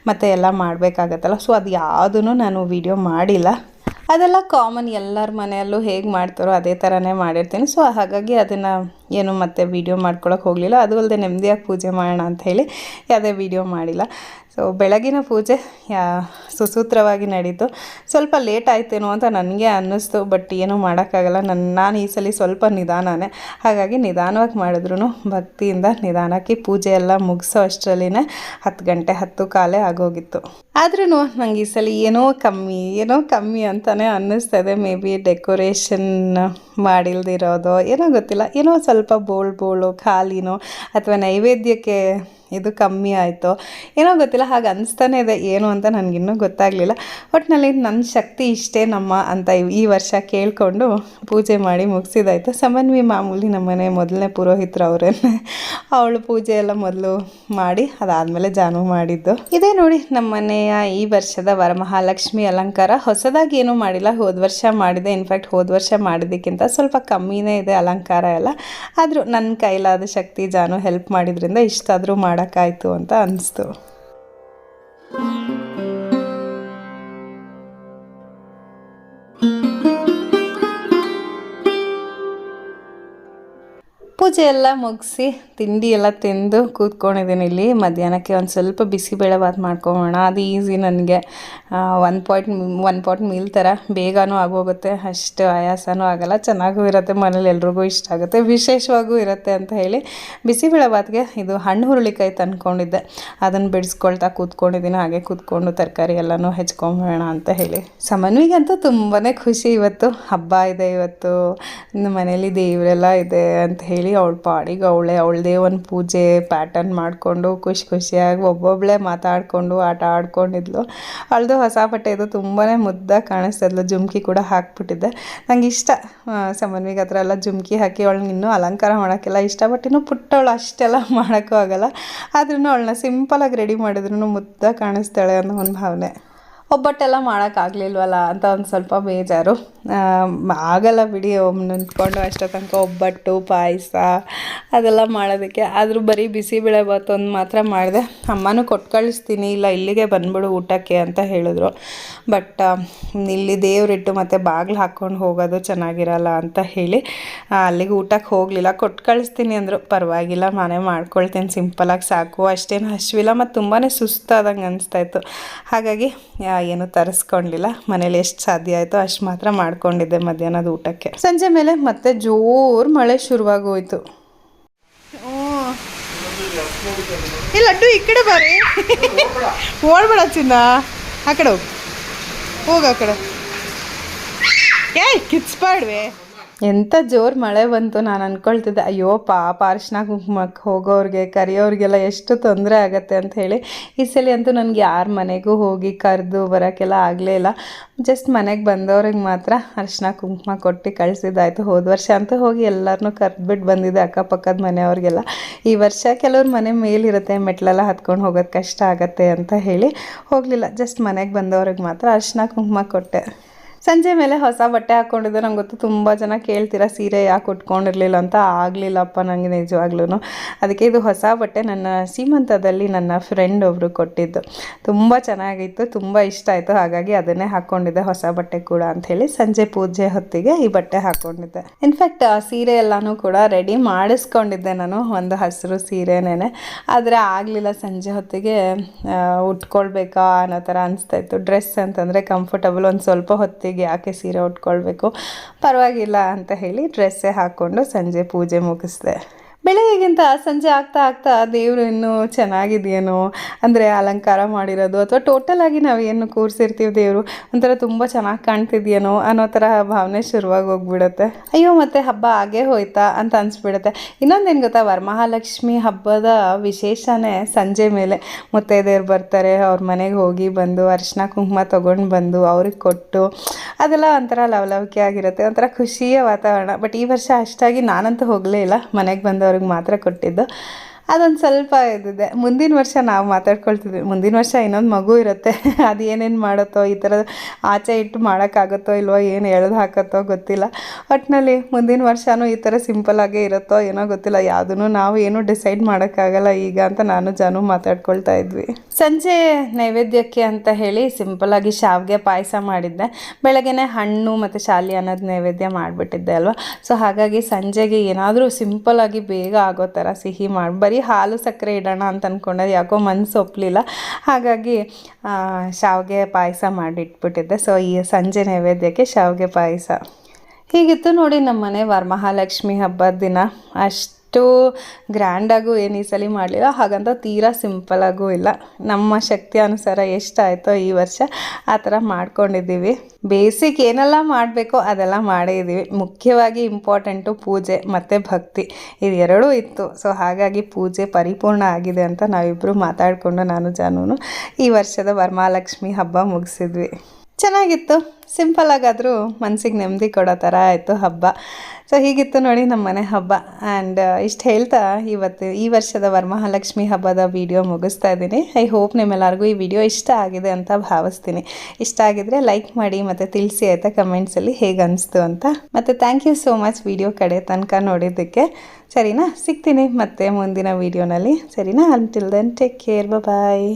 ಮತ್ತು ಎಲ್ಲ ಮಾಡಬೇಕಾಗತ್ತಲ್ಲ. ಸೊ ಅದು ಯಾವುದೂ ನಾನು ವೀಡಿಯೋ ಮಾಡಿಲ್ಲ. ಅದೆಲ್ಲ ಕಾಮನ್ ಎಲ್ಲರ ಮನೆಯಲ್ಲೂ ಹೇಗೆ ಮಾಡ್ತಾರೋ ಅದೇ ಥರನೇ ಮಾಡಿರ್ತೀನಿ. ಸೊ ಹಾಗಾಗಿ ಅದನ್ನು ಏನು ಮತ್ತೆ ವಿಡಿಯೋ ಮಾಡ್ಕೊಳಕ್ಕೆ ಹೋಗಲಿಲ್ಲ. ಅದು ಅಲ್ಲದೆ ನೆಮ್ಮದಿಯಾಗಿ ಪೂಜೆ ಮಾಡೋಣ ಅಂತ ಹೇಳಿ ಯಾವುದೇ ವಿಡಿಯೋ ಮಾಡಿಲ್ಲ. ಸೊ ಬೆಳಗಿನ ಪೂಜೆ, ಯಾ, ಸುಸೂತ್ರವಾಗಿ ನಡೀತು. ಸ್ವಲ್ಪ ಲೇಟ್ ಆಯ್ತೇನೋ ಅಂತ ನನಗೆ ಅನ್ನಿಸ್ತು ಬಟ್ ಏನೂ ಮಾಡೋಕ್ಕಾಗಲ್ಲ. ನನ್ನ ನಾನು ಈ ಸಲ ಸ್ವಲ್ಪ ನಿಧಾನನೇ. ಹಾಗಾಗಿ ನಿಧಾನವಾಗಿ ಮಾಡಿದ್ರು ಭಕ್ತಿಯಿಂದ ನಿಧಾನಕ್ಕೆ ಪೂಜೆ ಎಲ್ಲ ಮುಗಿಸೋ ಅಷ್ಟರಲ್ಲಿನೇ ಹತ್ತು ಗಂಟೆ ಹತ್ತು ಕಾಲೇ ಆಗೋಗಿತ್ತು. ಆದ್ರೂ ನಂಗೆ ಈ ಸಲ ಏನೋ ಕಮ್ಮಿ ಏನೋ ಕಮ್ಮಿ ಅಂತಲೇ ಅನ್ನಿಸ್ತದೆ. ಮೇ ಬಿ ಡೆಕೋರೇಷನ್ ಮಾಡಿಲ್ದಿರೋದು, ಏನೋ ಗೊತ್ತಿಲ್ಲ. ಏನೋ ಸ್ವಲ್ಪ ಬೋಳ್ ಬೋಳು ಖಾಲಿನೋ ಅಥವಾ ನೈವೇದ್ಯಕ್ಕೆ ಇದು ಕಮ್ಮಿ ಆಯಿತು ಏನೋ ಗೊತ್ತಿಲ್ಲ, ಹಾಗೆ ಅನಿಸ್ತಾನೆ ಇದೆ, ಏನು ಅಂತ ನನಗಿನ್ನೂ ಗೊತ್ತಾಗಲಿಲ್ಲ. ಒಟ್ಟಿನಲ್ಲಿ ನನ್ನ ಶಕ್ತಿ ಇಷ್ಟೇ ನಮ್ಮ ಅಂತ ಈ- ವರ್ಷ ಕೇಳಿಕೊಂಡು ಪೂಜೆ ಮಾಡಿ ಮುಗಿಸಿದಾಯ್ತು. ಸಮನ್ವಿ ಮಾಮೂಲಿ ನಮ್ಮನೆ ಮೊದಲನೇ ಪುರೋಹಿತರು ಅವರೇ. ಅವಳು ಪೂಜೆ ಎಲ್ಲ ಮೊದಲು ಮಾಡಿ, ಅದಾದಮೇಲೆ ಜಾನು ಮಾಡಿದ್ದು. ಇದೇ ನೋಡಿ, ನಮ್ಮನೆಯ ಈ ವರ್ಷದ ವರಮಹಾಲಕ್ಷ್ಮಿ ಅಲಂಕಾರ. ಹೊಸದಾಗಿ ಏನೂ ಮಾಡಿಲ್ಲ, ಹೋದ ವರ್ಷ ಮಾಡಿದೆ. ಇನ್ಫ್ಯಾಕ್ಟ್ ಹೋದ ವರ್ಷ ಮಾಡಿದ್ದಕ್ಕಿಂತ ಸ್ವಲ್ಪ ಕಮ್ಮಿನೇ ಇದೆ ಅಲಂಕಾರ ಎಲ್ಲ. ಆದರೂ ನನ್ನ ಕೈಲಾದ ಶಕ್ತಿ ಜಾನು ಹೆಲ್ಪ್ ಮಾಡಿದ್ರಿಂದ ಇಷ್ಟಾದರೂ ಮಾಡೋಕ್ಕಾಯ್ತು ಅಂತ ಅನಿಸ್ತು. ಪೂಜೆ ಎಲ್ಲ ಮುಗಿಸಿ ತಿಂಡಿ ಎಲ್ಲ ತಿಂದು ಕೂತ್ಕೊಂಡಿದ್ದೀನಿ ಇಲ್ಲಿ. ಮಧ್ಯಾಹ್ನಕ್ಕೆ ಒಂದು ಸ್ವಲ್ಪ ಬಿಸಿಬೇಳೆಭಾತ್ ಮಾಡ್ಕೊಬೋಣ ಅದು ಈಸಿ ನನಗೆ. One point one point meal ಥರ ಬೇಗನೂ ಆಗೋಗುತ್ತೆ. ಅಷ್ಟು ಆಯಾಸನೂ ಆಗಲ್ಲ. ಚೆನ್ನಾಗೂ ಇರುತ್ತೆ. ಮನೇಲಿ ಎಲ್ರಿಗೂ ಇಷ್ಟ ಆಗುತ್ತೆ. ವಿಶೇಷವಾಗೂ ಇರುತ್ತೆ ಅಂತ ಹೇಳಿ ಬಿಸಿಬೇಳೆಭಾತ್ಗೆ ಇದು ಹಣ್ಣು ಹುರುಳಿಕಾಯಿ ತಂದ್ಕೊಂಡಿದ್ದೆ. ಅದನ್ನು ಬಿಡಿಸ್ಕೊಳ್ತಾ ಕೂತ್ಕೊಂಡಿದ್ದೀನಿ. ಹಾಗೆ ಕೂತ್ಕೊಂಡು ತರಕಾರಿ ಎಲ್ಲನೂ ಹೆಚ್ಕೊಂಬೋಣ ಅಂತ ಹೇಳಿ. ಸಮನ್ವಿಗಂತೂ ತುಂಬಾ ಖುಷಿ ಇವತ್ತು. ಹಬ್ಬ ಇದೆ ಇವತ್ತು. ಮನೇಲಿ ದೇವರೆಲ್ಲ ಇದೆ ಅಂತ ಹೇಳಿ ಅವಳ ಪಾಡಿಗೆ ಅವಳೆ ಅವಳದೇ ಒಂದು ಪೂಜೆ ಪ್ಯಾಟರ್ನ್ ಮಾಡಿಕೊಂಡು ಖುಷಿ ಖುಷಿಯಾಗಿ ಒಬ್ಬೊಬ್ಬಳೇ ಮಾತಾಡಿಕೊಂಡು, ಆಟ ಆಡ್ಕೊಂಡಿದ್ಲು. ಅವಳದು ಹೊಸ ಬಟ್ಟೆ ಇದು ತುಂಬಾ ಮುದ್ದಾಗಿ ಕಾಣಿಸ್ತಿದ್ಲು ಜುಮ್ಕಿ ಕೂಡ ಹಾಕ್ಬಿಟ್ಟಿದ್ದೆ. ನಂಗೆ ಇಷ್ಟ. ಸಮನ್ವಿಗೆ ಹತ್ರ ಎಲ್ಲ ಜುಮ್ಕಿ ಹಾಕಿ ಅವಳನ್ನ ಇನ್ನೂ ಅಲಂಕಾರ ಮಾಡೋಕ್ಕೆಲ್ಲ ಇಷ್ಟ ಬಟ್ ಇನ್ನೂ ಪುಟ್ಟವಳು ಅಷ್ಟೆಲ್ಲ ಮಾಡೋಕ್ಕೂ ಆಗಲ್ಲ. ಆದ್ರೂ ಅವಳನ್ನ ಸಿಂಪಲಾಗಿ ರೆಡಿ ಮಾಡಿದ್ರು ಮುದ್ದಾಗಿ ಕಾಣಿಸ್ತಾಳೆ ಅನ್ನೋ ಒಂದು ಭಾವನೆ. ಒಬ್ಬಟ್ಟೆಲ್ಲ ಮಾಡೋಕ್ಕಾಗಲಿಲ್ವಲ್ಲ ಅಂತ ಒಂದು ಸ್ವಲ್ಪ ಬೇಜಾರು. ಆಗಲ್ಲ ಬಿಡಿ ನಿಂತ್ಕೊಂಡು ಅಷ್ಟೋ ತನಕ ಒಬ್ಬಟ್ಟು, ಪಾಯಸ ಅದೆಲ್ಲ ಮಾಡೋದಕ್ಕೆ. ಆದರೂ ಬರೀ ಬಿಸಿಬೇಳೆ ಬಾತು ಒಂದು ಮಾತ್ರ ಮಾಡಿದೆ. ಅಮ್ಮನೂ ಕೊಟ್ಟು ಕಳಿಸ್ತೀನಿ, ಇಲ್ಲ ಇಲ್ಲಿಗೆ ಬಂದ್ಬಿಡು ಊಟಕ್ಕೆ ಅಂತ ಹೇಳಿದ್ರು. ಬಟ್ ಇಲ್ಲಿ ದೇವರಿಟ್ಟು ಮತ್ತು ಬಾಗಿಲು ಹಾಕ್ಕೊಂಡು ಹೋಗೋದು ಚೆನ್ನಾಗಿರಲ್ಲ ಅಂತ ಹೇಳಿ ಅಲ್ಲಿಗೆ ಊಟಕ್ಕೆ ಹೋಗಲಿಲ್ಲ. ಕೊಟ್ಟು ಕಳಿಸ್ತೀನಿ ಅಂದರು, ಪರವಾಗಿಲ್ಲ, ಮನೆ ಮಾಡ್ಕೊಳ್ತೀನಿ ಸಿಂಪಲಾಗಿ ಸಾಕು. ಅಷ್ಟೇನು ಹಶ್ವಿಲ್ಲ ಮತ್ತು ತುಂಬಾ ಸುಸ್ತಾದಂಗೆ ಅನಿಸ್ತಾಯಿತ್ತು ಹಾಗಾಗಿ ಏನು ತರಿಸ್ಕೊಂಡಿಲ್ಲ. ಮನೇಲಿ ಎಷ್ಟು ಸಾಧ್ಯ ಆಯಿತೋ ಅಷ್ಟು ಮಾತ್ರ ಮಾಡ್ಕೊಂಡಿದ್ದೆ ಮಧ್ಯಾಹ್ನದ ಊಟಕ್ಕೆ. ಸಂಜೆ ಮೇಲೆ ಮತ್ತೆ ಜೋರು ಮಳೆ ಶುರುವಾಗೋಯ್ತು. ಇಲ್ಲ ಲಡ್ಡು ಈ ಕಡೆ ಬಾರಿ. ಓಡ್ಬೇಡ ಚಿನ್ನ. ಆ ಕಡೆ ಹೋಗು. ಹೋಗ ಆ ಕಡೆ. ಏಯ್ ಎಂಥ ಜೋರು ಮಳೆ ಬಂತು ನಾನು ಅಂದ್ಕೊಳ್ತಿದ್ದೆ ಅಯ್ಯೋ, ಪಾಪ ಅರಿಶಿನ ಕುಂಕುಮಕ್ಕೆ ಹೋಗೋರಿಗೆ, ಕರೆಯೋರಿಗೆಲ್ಲ ಎಷ್ಟು ತೊಂದರೆ ಆಗತ್ತೆ ಅಂತ ಹೇಳಿ. ಈ ಸಲ ಅಂತೂ ನನಗೆ ಯಾರ ಮನೆಗೂ ಹೋಗಿ ಕರೆದು ಬರೋಕ್ಕೆಲ್ಲ ಆಗಲೇ ಇಲ್ಲ. ಜಸ್ಟ್ ಮನೆಗೆ ಬಂದವ್ರಿಗೆ ಮಾತ್ರ ಅರ್ಶನ ಕುಂಕುಮ ಕೊಟ್ಟು ಕಳಿಸಿದ್ದಾಯ್ತು. ಹೋದ ವರ್ಷ ಅಂತೂ ಹೋಗಿ ಎಲ್ಲರನ್ನೂ ಕರೆದ್ಬಿಟ್ಟು ಬಂದಿದ್ದೆ ಅಕ್ಕಪಕ್ಕದ ಮನೆಯವ್ರಿಗೆಲ್ಲ. ಈ ವರ್ಷ ಕೆಲವ್ರ ಮನೆ ಮೇಲಿರುತ್ತೆ, ಮೆಟ್ಲೆಲ್ಲ ಹತ್ಕೊಂಡು ಹೋಗೋದು ಕಷ್ಟ ಆಗತ್ತೆ ಅಂತ ಹೇಳಿ ಹೋಗಲಿಲ್ಲ. ಜಸ್ಟ್ ಮನೆಗೆ ಬಂದವ್ರಿಗೆ ಮಾತ್ರ ಅರಿಶಿನ ಕುಂಕುಮ ಕೊಟ್ಟೆ. ಸಂಜೆ ಮೇಲೆ ಹೊಸ ಬಟ್ಟೆ ಹಾಕ್ಕೊಂಡಿದ್ದೆ ನಂಗೆ ಗೊತ್ತು ತುಂಬ ಜನ ಕೇಳ್ತೀರಾ, ಸೀರೆ ಯಾಕೆ ಉಟ್ಕೊಂಡಿರಲಿಲ್ಲ ಅಂತ? ಆಗಲಿಲ್ಲಪ್ಪ ನನಗೆ ನಿಜವಾಗ್ಲೂ ಅದಕ್ಕೆ ಇದು ಹೊಸ ಬಟ್ಟೆ ನನ್ನ ಸೀಮಂತದಲ್ಲಿ ನನ್ನ ಫ್ರೆಂಡ್ ಒಬ್ಬರು ಕೊಟ್ಟಿದ್ದು. ತುಂಬ ಚೆನ್ನಾಗಿತ್ತು, ತುಂಬ ಇಷ್ಟ ಆಯಿತು. ಹಾಗಾಗಿ ಅದನ್ನೇ ಹಾಕ್ಕೊಂಡಿದ್ದೆ ಹೊಸ ಬಟ್ಟೆ ಕೂಡ ಅಂಥೇಳಿ ಸಂಜೆ ಪೂಜೆ ಹೊತ್ತಿಗೆ ಈ ಬಟ್ಟೆ ಹಾಕ್ಕೊಂಡಿದ್ದೆ ಇನ್ಫ್ಯಾಕ್ಟ್ ಸೀರೆ ಎಲ್ಲನೂ ಕೂಡ ರೆಡಿ ಮಾಡಿಸ್ಕೊಂಡಿದ್ದೆ ನಾನು, ಒಂದು ಹಸಿರು ಸೀರೆನೇ ಆದರೆ ಆಗಲಿಲ್ಲ ಸಂಜೆ ಹೊತ್ತಿಗೆ ಉಟ್ಕೊಳ್ಬೇಕಾ ಅನ್ನೋ ಥರ ಅನಿಸ್ತಾ ಇತ್ತು. ಡ್ರೆಸ್ ಅಂತಂದರೆ ಕಂಫರ್ಟಬಲ್ ಒಂದು ಸ್ವಲ್ಪ ಹೊತ್ತಿಗೆ ಯಾಕೆ ಸೀರೆ ಉಟ್ಕೊಳ್ಬೇಕು? ಪರವಾಗಿಲ್ಲ ಅಂತ ಹೇಳಿ ಡ್ರೆಸ್ಸೇ ಹಾಕ್ಕೊಂಡು ಸಂಜೆ ಪೂಜೆ ಮುಗಿಸ್ದೆ. ಬೆಳಗ್ಗೆಗಿಂತ ಸಂಜೆ ಆಗ್ತಾ ಆಗ್ತಾ ದೇವರು ಇನ್ನೂ ಚೆನ್ನಾಗಿದೆಯೇನೋ? ಅಂದರೆ ಅಲಂಕಾರ ಮಾಡಿರೋದು ಅಥವಾ ಟೋಟಲ್ ಆಗಿ ನಾವು ಏನು ಕೂರಿಸಿರ್ತೀವಿ ದೇವರು? ಒಂಥರ ತುಂಬ ಚೆನ್ನಾಗಿ ಕಾಣ್ತಿದ್ಯೇನೋ ಅನ್ನೋ ಥರ ಭಾವನೆ ಶುರುವಾಗಿ ಹೋಗ್ಬಿಡುತ್ತೆ. ಅಯ್ಯೋ, ಮತ್ತೆ ಹಬ್ಬ ಆಗೇ ಹೋಯ್ತಾ ಅಂತ ಅನಿಸ್ಬಿಡುತ್ತೆ. ಇನ್ನೊಂದೇನು ಗೊತ್ತಾ? ವರಮಹಾಲಕ್ಷ್ಮಿ ಹಬ್ಬದ ವಿಶೇಷನೇ ಸಂಜೆ ಮೇಲೆ. ಮುತ್ತೈದೆಯರು ಬರ್ತಾರೆ, ಅವ್ರ ಮನೆಗೆ ಹೋಗಿ ಬಂದು ಅರಿಶಿನ ಕುಂಕುಮ ತೊಗೊಂಡು ಬಂದು ಅವ್ರಿಗೆ ಕೊಟ್ಟು ಅದೆಲ್ಲ ಒಂಥರ ಲವಲವಿಕೆ ಆಗಿರುತ್ತೆ, ಒಂಥರ ಖುಷಿಯ ವಾತಾವರಣ. ಬಟ್ ಈ ವರ್ಷ ಅಷ್ಟಾಗಿ ನಾನಂತೂ ಹೋಗಲೇ ಇಲ್ಲ. ಮನೆಗೆ ಬಂದವ್ರಿಗೆ ಮಾತ್ರ ಕೊಟ್ಟಿದ್ದು. ಅದೊಂದು ಸ್ವಲ್ಪ ಇದಿದೆ. ಮುಂದಿನ ವರ್ಷ ನಾವು ಮಾತಾಡ್ಕೊಳ್ತಿದ್ವಿ. ಮುಂದಿನ ವರ್ಷ ಇನ್ನೊಂದು ಮಗು ಇರುತ್ತೆ. ಅದು ಏನೇನು ಮಾಡುತ್ತೋ, ಈ ಥರ ಆಚೆ ಇಟ್ಟು ಮಾಡೋಕ್ಕಾಗುತ್ತೋ, ಇಲ್ವೋ, ಏನು ಎಳೆದು ಹಾಕತ್ತೋ ಗೊತ್ತಿಲ್ಲ. ಒಟ್ಟಿನಲ್ಲಿ ಮುಂದಿನ ವರ್ಷವೂ ಈ ಥರ ಸಿಂಪಲ್ಲಾಗೇ ಇರುತ್ತೋ ಏನೋ ಗೊತ್ತಿಲ್ಲ. ಯಾವುದನ್ನು ನಾವು ಏನೂ ಡಿಸೈಡ್ ಮಾಡೋಕ್ಕಾಗಲ್ಲ ಈಗ ಅಂತ ನಾನು, ಜಾನು ಮಾತಾಡ್ಕೊಳ್ತಾ ಇದ್ವಿ. ಸಂಜೆ ನೈವೇದ್ಯಕ್ಕೆ ಅಂತ ಹೇಳಿ ಸಿಂಪಲ್ಲಾಗಿ ಶಾವಿಗೆ ಪಾಯಸ ಮಾಡಿದ್ದೆ. ಬೆಳಗ್ಗೆನೆ ಹಣ್ಣು ಮತ್ತು ಶಾಲಿ ಅನ್ನೋದು ನೈವೇದ್ಯ ಮಾಡಿಬಿಟ್ಟಿದ್ದೆ ಅಲ್ವಾ? ಸೊ ಹಾಗಾಗಿ ಸಂಜೆಗೆ ಏನಾದರೂ ಸಿಂಪಲಾಗಿ ಬೇಗ ಆಗೋ ಥರ ಸಿಹಿ ಮಾಡಿ, ಬರೀ ಹಾಲು ಸಕ್ಕರೆ ಇಡೋಣ ಅಂತ ಅಂದ್ಕೊಂಡೆ ಯಾಕೋ ಮನಸ್ಸು ಒಪ್ಪಲಿಲ್ಲ ಹಾಗಾಗಿ ಶಾವಿಗೆ ಪಾಯಸ ಮಾಡಿಟ್ಬಿಟ್ಟಿದ್ದೆ. ಸೊ ಈ ಸಂಜೆ ನೈವೇದ್ಯಕ್ಕೆ ಶಾವಿಗೆ ಪಾಯಸ. ಹೀಗಿತ್ತು ನೋಡಿ ನಮ್ಮ ಮನೆ ವರಮಹಾಲಕ್ಷ್ಮಿ ಹಬ್ಬದ ದಿನ. ಅಷ್ಟು ಗ್ರ್ಯಾಂಡಾಗೂ ಏನು ಈ ಸಲ ಮಾಡಲಿಲ್ಲ. ಹಾಗಂತ ತೀರಾ ಸಿಂಪಲಾಗೂ ಇಲ್ಲ. ನಮ್ಮ ಶಕ್ತಿ ಅನುಸಾರ ಎಷ್ಟಾಯಿತೋ ಈ ವರ್ಷ ಆ ಥರ ಮಾಡ್ಕೊಂಡಿದ್ದೀವಿ. ಬೇಸಿಕ್ ಏನೆಲ್ಲ ಮಾಡಬೇಕೋ ಅದೆಲ್ಲ ಮಾಡೇ ಇದ್ದೀವಿ. ಮುಖ್ಯವಾಗಿ ಇಂಪಾರ್ಟೆಂಟು ಪೂಜೆ ಮತ್ತು ಭಕ್ತಿ. ಇದು ಎರಡೂ ಇತ್ತು. ಸೊ ಹಾಗಾಗಿ ಪೂಜೆ ಪರಿಪೂರ್ಣ ಆಗಿದೆ ಅಂತ ನಾವಿಬ್ಬರು ಮಾತಾಡಿಕೊಂಡು ನಾನು ಜಾನೂನು ಈ ವರ್ಷದ ವರಮಹಾಲಕ್ಷ್ಮಿ ಹಬ್ಬ ಮುಗಿಸಿದ್ವಿ. ಚೆನ್ನಾಗಿತ್ತು. ಸಿಂಪಲ್ ಆಗಾದರೂ ಮನಸ್ಸಿಗೆ ನೆಮ್ಮದಿ ಕೊಡೋ ಥರ ಆಯಿತು ಹಬ್ಬ. ಸೊ ಹೀಗಿತ್ತು ನೋಡಿ ನಮ್ಮ ಮನೆ ಹಬ್ಬ. ಆ್ಯಂಡ್ ಇಷ್ಟು ಹೇಳ್ತಾ ಇವತ್ತು ಈ ವರ್ಷದ ವರಮಹಾಲಕ್ಷ್ಮಿ ಹಬ್ಬದ ವಿಡಿಯೋ ಮುಗಿಸ್ತಾ ಇದ್ದೀನಿ. ಐ ಹೋಪ್ ನಿಮ್ಮೆಲ್ಲರಿಗೂ ಈ ವಿಡಿಯೋ ಇಷ್ಟ ಆಗಿದೆ ಅಂತ ಭಾವಿಸ್ತೀನಿ. ಇಷ್ಟ ಆಗಿದ್ರೆ ಲೈಕ್ ಮಾಡಿ ಮತ್ತು ತಿಳಿಸಿ ಆಯಿತಾ ಕಮೆಂಟ್ಸಲ್ಲಿ ಹೇಗೆ ಅನಿಸ್ತು ಅಂತ. ಮತ್ತು thank you so much video ಕಡೆ ತನಕ ನೋಡಿದ್ದಕ್ಕೆ. ಸರಿನಾ? ಸಿಗ್ತೀನಿ ಮತ್ತೆ ಮುಂದಿನ ವಿಡಿಯೋನಲ್ಲಿ ಸರಿನಾ? Until then take care bye